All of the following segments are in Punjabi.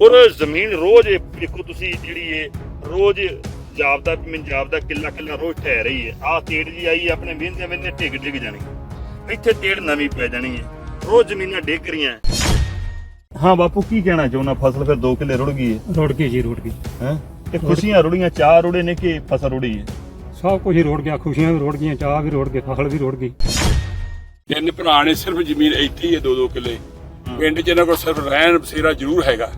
ਔਰ ਜ਼ਮੀਨ ਰੋਜ਼ ਇਹ ਦੇਖੋ ਤੁਸੀਂ ਜਿਹੜੀ ਇਹ ਰੋਜ਼ ਜਾਪਦਾ ਪੰਜਾਬ ਦਾ ਕਿੱਲਾ ਕਿੱਲਾ ਰੋਜ਼ ਠਹਿ ਰਹੀ ਹੈ। ਆਹ ਤੇੜ ਜੀ ਆਈ ਹੈ, ਆਪਣੇ ਵਿੰਦੇ ਵਿੰਦੇ ਢਿੱਗ ਢਿੱਗ ਜਾਣੀ। ਇੱਥੇ ਤੇੜ ਨਵੀਂ ਪੈ ਜਾਣੀ ਹੈ। ਰੋਜ਼ ਜ਼ਮੀਨਾਂ ਡਿੱਗ ਰਹੀਆਂ। ਹਾਂ ਬਾਪੂ ਕੀ ਕਹਿਣਾ ਚਾਹੁੰਦਾ? ਫਸਲ ਫਿਰ 2 ਕਿੱਲੇ ਰੁੜ ਗਈ ਹੈ। ਰੁੜ ਗਈ ਜੀ ਰੁੜ ਗਈ। ਹੈ? ਤੇ ਖੁਸ਼ੀਆਂ ਰੁੜੀਆਂ ਚਾਰ ਰੁੜੇ ਨੇ ਕਿ ਫਸਲ ਰੁੜੀ ਹੈ? ਸਭ ਕੁਝ ਹੀ ਰੁੜ ਗਿਆ ਖੁਸ਼ੀਆਂ ਵੀ ਰੁੜ ਗਈਆਂ ਚਾਹ ਵੀ ਰੁੜ ਗਈ ਫਸਲ ਵੀ ਰੁੜ ਗਈ। ਤਿੰਨ ਭਰਾ ਨੇ ਸਿਰਫ ਜ਼ਮੀਨ ਇੱਥੇ ਹੀ ਹੈ ਦੋ ਦੋ ਕਿੱਲੇ। ਪਿੰਡ 'ਚ ਇਹਨਾਂ ਕੋਲ ਸਿਰਫ ਰਹਿਣ ਬਸੇਰਾ ਜ਼ਰੂਰ ਹੈਗਾ।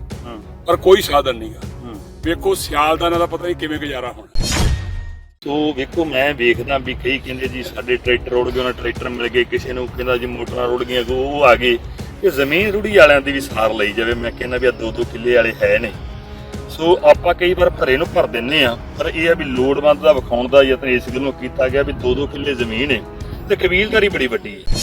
ਪਰ ਕੋਈ ਸਾਧਨ ਨਹੀਂਗਾ ਹਾਂ। ਵੇਖੋ ਸਿਆਲ ਦਾ ਇਹਨਾਂ ਦਾ ਪਤਾ ਨਹੀਂ ਕਿਵੇਂ ਗੁਜ਼ਾਰਾ ਹੋਣਾ। ਸੋ ਵੇਖੋ ਮੈਂ ਵੇਖਦਾ ਵੀ ਕਈ ਕਹਿੰਦੇ ਜੀ ਸਾਡੇ ਟਰੈਕਟਰ ਰੁੜ ਗਏ ਉਹਨਾਂ ਟਰੈਕਟਰ ਮਿਲ ਗਏ ਕਿਸੇ ਨੂੰ ਕਹਿੰਦਾ ਜੀ ਮੋਟਰਾਂ ਰੁੜ ਗਈਆਂ ਕੋ ਉਹ ਆ ਗਏ। ਇਹ ਜ਼ਮੀਨ ਰੁੜੀ ਵਾਲਿਆਂ ਦੀ ਵੀ ਸਾਰ ਲਈ ਜਾਵੇ ਮੈਂ ਕਹਿੰਦਾ ਵੀ ਆ ਦੋ ਦੋ ਕਿੱਲੇ ਵਾਲੇ ਹੈ ਨੇ। ਸੋ ਆਪਾਂ ਕਈ ਵਾਰ ਭਰੇ ਨੂੰ ਭਰ ਦਿੰਨੇ ਆ ਪਰ ਇਹ ਆ ਵੀ ਲੋੜਵੰਦ ਦਾ ਵਿਖਾਉਣ ਦਾ ਯਤਨ ਇਸ ਗੱਲੋਂ ਕੀਤਾ ਗਿਆ ਵੀ ਦੋ ਦੋ ਕਿੱਲੇ ਜ਼ਮੀਨ ਹੈ। ਤੇ ਕਬੀਲਦਾਰੀ ਬੜੀ ਵੱਡੀ ਹੈ।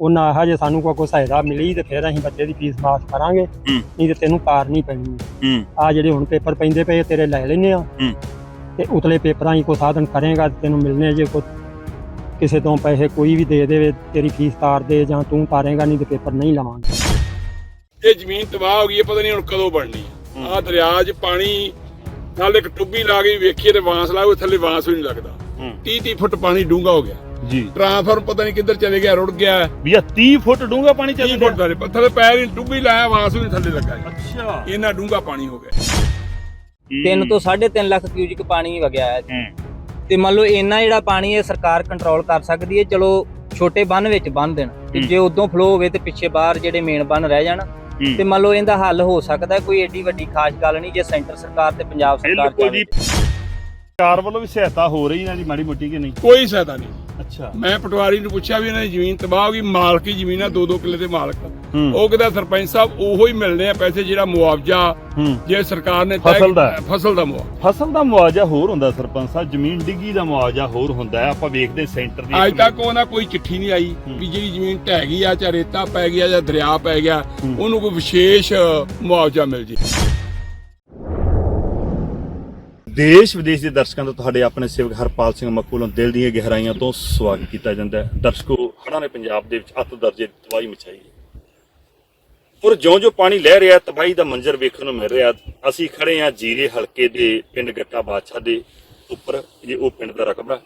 ਉਹਨਾਂ ਆਹ ਜੇ ਸਾਨੂੰ ਕੋਈ ਕੋਈ ਸਹਾਇਤਾ ਮਿਲੀ ਤੇ ਫਿਰ ਅਸੀਂ ਬੱਚੇ ਦੀ ਫੀਸ ਮਾਫ ਕਰਾਂਗੇ। ਹੂੰ। ਨਹੀਂ ਤੇ ਤੈਨੂੰ ਪਾਰ ਨਹੀਂ ਪੈਣੀ ਹੂੰ। ਆ ਜਿਹੜੇ ਹੁਣ ਪੇਪਰ ਪੈਂਦੇ ਪਏ ਤੇਰੇ ਲੈ ਲੈਨੇ ਆ। ਹੂੰ। ਤੇ ਉਤਲੇ ਪੇਪਰਾਂ ਹੀ ਕੋਈ ਸਾਧਨ ਕਰੇਗਾ ਤੇ ਤੈਨੂੰ ਮਿਲਨੇ ਜੇ ਕੋਈ ਕਿਸੇ ਤੋਂ ਪੈਸੇ ਕੋਈ ਵੀ ਦੇ ਦੇਵੇ ਤੇਰੀ ਫੀਸ ਤਾਰ ਦੇ ਜਾਂ ਤੂੰ ਤਾਰੇਗਾ ਨਹੀਂ ਤੇ ਪੇਪਰ ਨਹੀਂ ਲਵਾਂਗੇ। ਇਹ ਜ਼ਮੀਨ ਤਬਾਹ ਹੋ ਗਈ ਹੈ ਪਤਾ ਨਹੀਂ ਹੁਣ ਕਦੋਂ ਬਣਨੀ ਹੈ। ਆਹ ਦਰਿਆ 'ਚ ਪਾਣੀ ਨਾਲ ਇੱਕ ਟੁੱਬੀ ਲਾ ਕੇ ਵੇਖੀਏ ਤੇ ਵਾਂਸ ਲਾਓ ਥੱਲੇ ਵਾਂਸ ਵੀ ਨਹੀਂ ਲੱਗਦਾ। ਹੂੰ। 30 30 ਫੁੱਟ ਪਾਣੀ ਡੂੰਘਾ ਹੋ ਗਿਆ। ਜੀ। ਟ੍ਰਾਂਸਫਰ ਪਤਾ ਨਹੀਂ ਕਿੱਧਰ ਚਲੇ ਗਿਆ ਰੁੜ ਗਿਆ। ਵੀ ਆ 30 ਫੁੱਟ ਡੂੰਘਾ ਪਾਣੀ 30 ਚੱਲ ਫੁੱਟ ਦਾ ਨਹੀਂ ਪੱਥਰ ਪੈਰ ਹੀ ਟੁੱਬੀ ਲਾਇਆ ਵਾਂਸ ਵੀ ਨਹੀਂ ਥੱਲੇ ਲੱਗਾ ਜੀ। ਅੱਛਾ। ਇੰਨਾ ਡੂੰਘਾ ਪਾਣੀ ਹੋ ਗਿਆ। ਤਿੰਨ ਤੋਂ 3.5 ਲੱਖ ਕਿਊਜਿਕ ਪਾਣੀ ਵਗਿਆ ਹੈ ਹੂੰ। ਤੇ ਮੰਨ ਲਓ ਇੰਨਾ ਜਿਹੜਾ ਪਾਣੀ ਹੈ ਸਰਕਾਰ ਕੰਟਰੋਲ ਕਰ ਸਕਦੀ ਹੈ ਚਲੋ ਛੋਟੇ ਬੰਨ ਵਿੱਚ ਬੰਨ ਦੇਣ। ਤੇ ਹੂੰ। ਜੇ ਉਦੋਂ ਫਲੋ ਹੋਵੇ ਤੇ ਪਿੱਛੇ ਬਾਹਰ ਜਿਹੜੇ ਮੇਨ ਬੰਨ ਰਹਿ ਜਾਣ। ਹੂੰ। ਤੇ ਮੰਨ ਲਓ ਇਹਦਾ ਹੱਲ ਹੋ ਸਕਦਾ ਹੈ, ਕੋਈ ਏਡੀ ਵੱਡੀ ਖਾਸ ਗੱਲ ਨਹੀਂ ਜੇ ਸੈਂਟਰ ਸਰਕਾਰ ਤੇ ਪੰਜਾਬ ਸਰਕਾਰ ਬਿਲਕੁਲ ਜੀ। ਚਾਹੇ ਸਰਕਾਰ ਵੱਲੋਂ ਵੀ ਸਹਾਇਤਾ ਹੋ ਰਹੀ ਨਾ ਜੀ ਮਾੜੀ ਮੋਟੀ ਕਿ ਨਹੀਂ? ਕੋਈ ਸਹਾਇਤਾ ਨਹੀਂ। ਅੱਛਾ। ਮੈਂ ਪਟਵਾਰੀ ਨੂੰ ਪੁੱਛਿਆ ਵੀ ਇਹਨਾਂ ਦੀ ਜ਼ਮੀਨ ਤਬਾਹ ਹੋ ਗਈ ਮਾਲਕੀ ਜ਼ਮੀਨ ਆ ਦੋ ਦੋ ਕਿੱਲੇ ਦੇ ਮਾਲਕ। ਉਹ ਕਹਿੰਦਾ ਸਰਪੰਚ ਸਾਹਿਬ ਉਹੋ ਹੀ ਮਿਲਣੇ ਆ ਪੈਸੇ ਜਿਹੜਾ ਮੁਆਵਜ਼ਾ ਜੇ ਸਰਕਾਰ ਨੇ ਫਸਲ ਦਾ। ਫਸਲ ਦਾ ਮੁਆਵਜ਼ਾ। ਫਸਲ ਦਾ ਮੁਆਵਜ਼ਾ ਹੋਰ ਹੁੰਦਾ ਸਰਪੰਚ ਸਾਹਿਬ ਜ਼ਮੀਨ ਡਿੱਗੀ ਦਾ ਮੁਆਵਜ਼ਾ ਹੋਰ ਹੁੰਦਾ ਹੈ ਆਪਾਂ ਵੇਖਦੇ ਸੈਂਟਰ ਦੀ ਅੱਜ ਤੱਕ ਉਹਨਾਂ ਕੋਈ ਚਿੱਠੀ ਨਹੀਂ ਆਈ ਵੀ ਜਿਹੜੀ ਜ਼ਮੀਨ ਢਹਿ ਗਈ ਆ ਜਾਂ ਰੇਤਾ ਪੈ ਗਿਆ ਜਾਂ ਦਰਿਆ ਪੈ ਗਿਆ ਉਹਨੂੰ ਕੋਈ ਵਿਸ਼ੇਸ਼ ਮੁਆਵਜ਼ਾ ਮਿਲ ਜੇ। ਦੇਸ਼ ਵਿਦੇਸ਼ ਦੇ ਦਰਸ਼ਕਾਂ ਦਾ ਤੁਹਾਡੇ ਆਪਣੇ ਸੇਵਕ ਹਰਪਾਲ ਸਿੰਘ ਮੱਕੂ ਵੱਲੋਂ ਦਿਲ ਦੀਆਂ ਗਹਿਰਾਈਆਂ ਤੋਂ ਸਵਾਗਤ ਕੀਤਾ ਜਾਂਦਾ ਹੈ। ਦਰਸ਼ਕੋ ਹੜ੍ਹਾਂ ਨੇ ਪੰਜਾਬ ਦੇ ਵਿੱਚ ਅੱਤ ਦਰਜੇ ਦੀ ਤਬਾਹੀ ਮਚਾਈ ਹੈ। ਔਰ ਜਿਉਂ-ਜਿਉਂ ਪਾਣੀ ਲਹਿ ਰਿਹਾ ਤਬਾਹੀ ਦਾ ਮੰਜ਼ਰ ਵੇਖਣ ਨੂੰ ਮਿਲ ਰਿਹਾ ਅਸੀਂ ਖੜੇ ਹਾਂ ਜੀਰੇ ਹਲਕੇ ਦੇ ਪਿੰਡ ਗੱਟਾ ਬਾਦਸ਼ਾਹ ਦੇ ਉੱਪਰ ਜੇ ਉਹ ਪਿੰਡ ਦਾ ਰਕਬਾ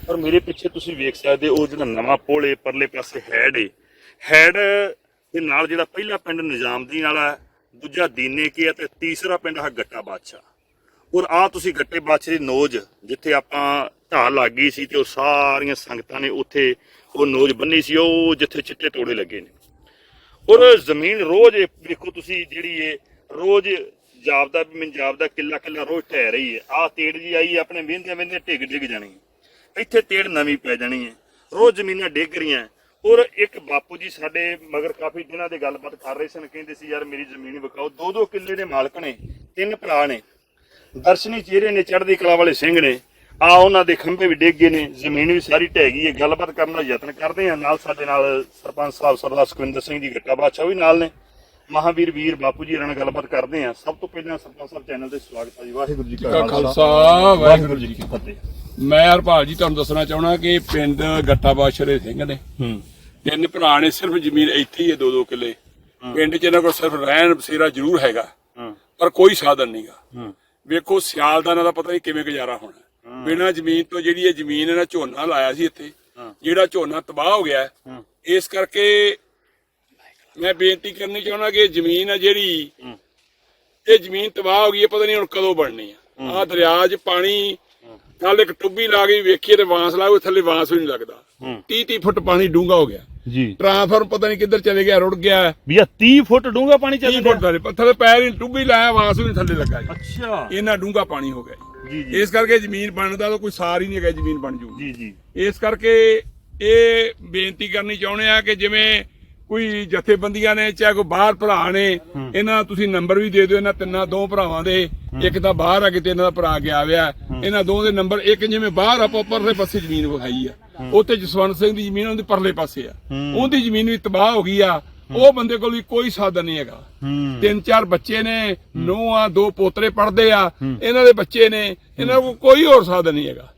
ਔਰ ਮੇਰੇ ਪਿੱਛੇ ਤੁਸੀਂ ਵੇਖ ਸਕਦੇ ਹੋ, ਉਹ ਜਿਹੜਾ ਨਵਾਂ ਪੁਲ ਏ ਪਰਲੇ ਪਾਸੇ ਹੈਡ ਏ ਹੈਡ ਦੇ ਨਾਲ ਜਿਹੜਾ ਪਹਿਲਾ ਪਿੰਡ ਨਿਜ਼ਾਮਦੀਨ ਵਾਲਾ ਦੂਜਾ ਦੀਨੇ ਕੇ ਹੈ ਤੇ ਤੀਸਰਾ ਪਿੰਡ ਹੈ ਗੱਟਾ ਬਾਦਸ਼ਾਹ। ਔਰ ਆ ਤੁਸੀਂ ਗੱਟੇ ਬਾਦਸ਼ਾਹ ਦੀ ਨੋਜ ਜਿੱਥੇ ਆਪਾਂ ਢਾਲ ਲੱਗ ਗਈ ਸੀ ਤੇ ਉਹ ਸਾਰੀਆਂ ਸੰਗਤਾਂ ਨੇ ਉੱਥੇ ਉਹ ਨੋਜ ਬੰਨੀ ਸੀ, ਉਹ ਜਿੱਥੇ ਚਿੱਟੇ ਤੋੜੇ ਲੱਗੇ ਨੇ। ਔਰ ਜ਼ਮੀਨ ਰੋਜ਼ ਇਹ ਤੁਸੀਂ ਜਿਹੜੀ ਇਹ ਰੋਜ਼ ਜਾਪਦਾ ਵੀ ਪੰਜਾਬ ਦਾ ਕਿੱਲਾ ਕਿੱਲਾ ਰੋਜ਼ ਠਹਿ ਰਹੀ ਹੈ। ਆਹ ਤੇੜ ਜੀ ਆਈ ਆਪਣੇ ਵਿੰਦੇ ਵਿੰਦੇ ਢਿੱਗ ਡਿੱਗ ਜਾਣੀ ਇੱਥੇ ਤੇੜ ਨਵੀਂ ਪੈ ਜਾਣੀ ਹੈ। ਰੋਜ਼ ਜ਼ਮੀਨਾਂ ਡਿੱਗ ਰਹੀਆਂ। ਔਰ ਇੱਕ ਬਾਪੂ ਜੀ ਸਾਡੇ ਮਗਰ ਕਾਫੀ ਦਿਨਾਂ ਦੇ ਗੱਲਬਾਤ ਕਰ ਰਹੇ ਸਨ, ਕਹਿੰਦੇ ਸੀ, ਯਾਰ ਮੇਰੀ ਜ਼ਮੀਨ ਵਿਕਾਓ। ਦੋ ਦੋ ਕਿੱਲੇ ਦੇ ਮਾਲਕ ਨੇ, ਤਿੰਨ ਭਰਾ ਨੇ। ਦਰਸ਼ਨੀ ਚਿਹਰੇ ਨੇ ਚੜ੍ਹਦੀ ਕਲਾ ਵਾਲੇ ਸਿੰਘ ਨੇ। ਆ ਉਹਨਾਂ ਦੇ ਖੰਭੇ ਵੀ ਡਿੱਗ ਗਏ ਨੇ ਜ਼ਮੀਨ ਵੀ ਸਾਰੀ ਢਹਿ ਗਈ ਹੈ। ਗੱਲਬਾਤ ਕਰਨ ਦਾ ਯਤਨ ਕਰਦੇ ਆ ਨਾਲ ਸਾਡੇ ਨਾਲ ਸਰਪੰਚ ਸਾਹਿਬ ਸਰਦਾਰ ਸੁਖਵਿੰਦਰ ਸਿੰਘ ਜੀ ਗੱਟਾ ਬਾਦਸ਼ਾਹ ਵੀ ਨਾਲ ਨੇ। ਮਹਾਵੀਰ ਵੀਰ ਬਾਪੂ ਜੀ ਨਾਲ ਗੱਲਬਾਤ ਕਰਦੇ ਆ ਸਭ ਤੋਂ ਪਹਿਲਾਂ ਸਰਪੰਚ ਸਾਹਿਬ ਚੈਨਲ ਤੇ ਸਵਾਗਤ ਹੈ ਜੀ। ਵਾਹਿਗੁਰੂ ਜੀ ਕਾ ਖਾਲਸਾ। ਵਾਹਿਗੁਰੂ ਜੀ ਕੀ ਫਤਿਹ। ਮੈਂ ਹਰਪਾਲ ਜੀ ਤੁਹਾਨੂੰ ਦੱਸਣਾ ਚਾਹਣਾ ਕਿ ਪਿੰਡ ਗੱਟਾ ਬਾਦਸ਼ਾਹ ਦੇ ਸਿੰਘ ਨੇ ਹੂੰ। ਤਿੰਨ ਭਰਾ ਨੇ ਸਿਰਫ ਜ਼ਮੀਨ ਇੱਥੇ ਹੀ ਹੈ ਦੋ ਦੋ ਕਿੱਲੇ ਪਿੰਡ 'ਚ ਇਹਨਾਂ ਕੋਲ ਸਿਰਫ ਰਹਿਣ ਬਸੇਰਾ ਜ਼ਰੂਰ ਹੈਗਾ। ਹੂੰ। ਪਰ ਕੋਈ ਸਾਧਨ ਨਹੀਂਗਾ ਹੂੰ। ਵੇਖੋ ਸਿਆਲ ਦਾ ਇਹਨਾਂ ਦਾ ਪਤਾ ਨਹੀਂ ਕਿਵੇਂ ਗੁਜ਼ਾਰਾ ਹੋਣਾ। ਬਿਨਾਂ ਜ਼ਮੀਨ ਤੋਂ ਜਿਹੜੀ ਇਹ ਜ਼ਮੀਨ ਇਹਨਾਂ ਝੋਨਾ ਲਾਇਆ ਸੀ ਇੱਥੇ। ਜਿਹੜਾ ਝੋਨਾ ਤਬਾਹ ਹੋ ਗਿਆ ਇਸ ਕਰਕੇ ਮੈਂ ਬੇਨਤੀ ਕਰਨੀ ਚਾਹੁੰਦਾ ਕਿ ਇਹ ਜ਼ਮੀਨ ਆ ਜਿਹੜੀ। ਇਹ ਜ਼ਮੀਨ ਤਬਾਹ ਹੋ ਗਈ ਹੈ ਪਤਾ ਨਹੀਂ ਹੁਣ ਕਦੋਂ ਬਣਨੀ ਆ। ਆਹ ਦਰਿਆ 'ਚ ਪਾਣੀ ਨਾਲ ਇੱਕ ਟੁੱਬੀ ਲਾ ਕੇ ਵੇਖੀਏ ਤੇ ਵਾਂਸ ਲਾਓ ਥੱਲੇ ਵਾਂਸ ਵੀ ਨਹੀਂ ਲੱਗਦਾ। ਹੂੰ। 30 30 ਫੁੱਟ ਪਾਣੀ ਡੂੰਘਾ ਹੋ ਗਿਆ। ਜੀ। ਟ੍ਰਾਂਸਫਰ ਪਤਾ ਨਹੀਂ ਕਿੱਧਰ ਚਲੇ ਗਿਆ ਰੁੜ ਗਿਆ। ਵੀ ਆ 30 ਫੁੱਟ ਡੂੰਘਾ ਪਾਣੀ 30 ਚੱਲ ਫੁੱਟ ਦਾ ਪੱਥਰ ਪੈਰ ਹੀ ਟੁੱਬੀ ਲਾਇਆ ਵਾਂਸ ਵੀ ਥੱਲੇ ਲੱਗਾ ਜੀ। ਅੱਛਾ। ਇੰਨਾ ਡੂੰਘਾ ਪਾਣੀ ਹੋ ਗਿਆ ਜੀ। ਇਸ ਕਰਕੇ ਜ਼ਮੀਨ ਬਣਨ ਦਾ ਤਾਂ ਕੋਈ ਸਾਰ ਹੀ ਨਹੀਂ ਹੈਗਾ ਜ਼ਮੀਨ ਬਣ ਜੂ ਜੀ ਜੀ। ਇਸ ਕਰਕੇ ਇਹ ਬੇਨਤੀ ਕਰਨੀ ਚਾਹੁੰਦੇ ਆ ਕਿ ਜਿਵੇਂ ਕੋਈ ਜਥੇਬੰਦੀਆਂ ਨੇ ਚਾਹੇ ਕੋਈ ਬਾਹਰ ਭਰਾ ਨੇ ਇਹਨਾਂ ਤੁਸੀਂ ਨੰਬਰ ਵੀ ਦੇ ਦਿਓ ਇਹਨਾਂ ਤਿੰਨਾਂ ਦੋ ਭਰਾਵਾਂ ਦੇ ਇੱਕ ਤਾਂ ਬਾਹਰ ਆ ਕਿਤੇ ਇਹਨਾਂ ਦਾ ਭਰਾ ਗਿਆ ਹੋਇਆ। ਇਹਨਾਂ ਦੋਵਾਂ ਦੇ ਨੰਬਰ ਇੱਕ ਜਿਵੇਂ ਬਾਹਰ ਆਪਾਂ ਪਰਲੇ ਪਾਸੇ ਜ਼ਮੀਨ ਵਿਖਾਈ ਆ। ਉੱਥੇ ਜਸਵੰਤ ਸਿੰਘ ਦੀ ਜ਼ਮੀਨ ਉਹਦੇ ਪਰਲੇ ਪਾਸੇ ਆ। ਉਹਦੀ ਜ਼ਮੀਨ ਵੀ ਤਬਾਹ ਹੋ ਗਈ ਆ। ਉਹ ਬੰਦੇ ਕੋਲ ਵੀ ਕੋਈ ਸਾਧਨ ਨਹੀਂ ਹੈਗਾ। ਤਿੰਨ ਚਾਰ ਬੱਚੇ ਨੇ ਨੂੰਹਾਂ ਦੋ ਪੋਤਰੇ ਪੜਦੇ ਆ। ਇਹਨਾਂ ਦੇ ਬੱਚੇ ਨੇ ਇਹਨਾਂ ਕੋਲ ਕੋਈ ਹੋਰ ਸਾਧਨ ਨਹੀਂ ਹੈਗਾ।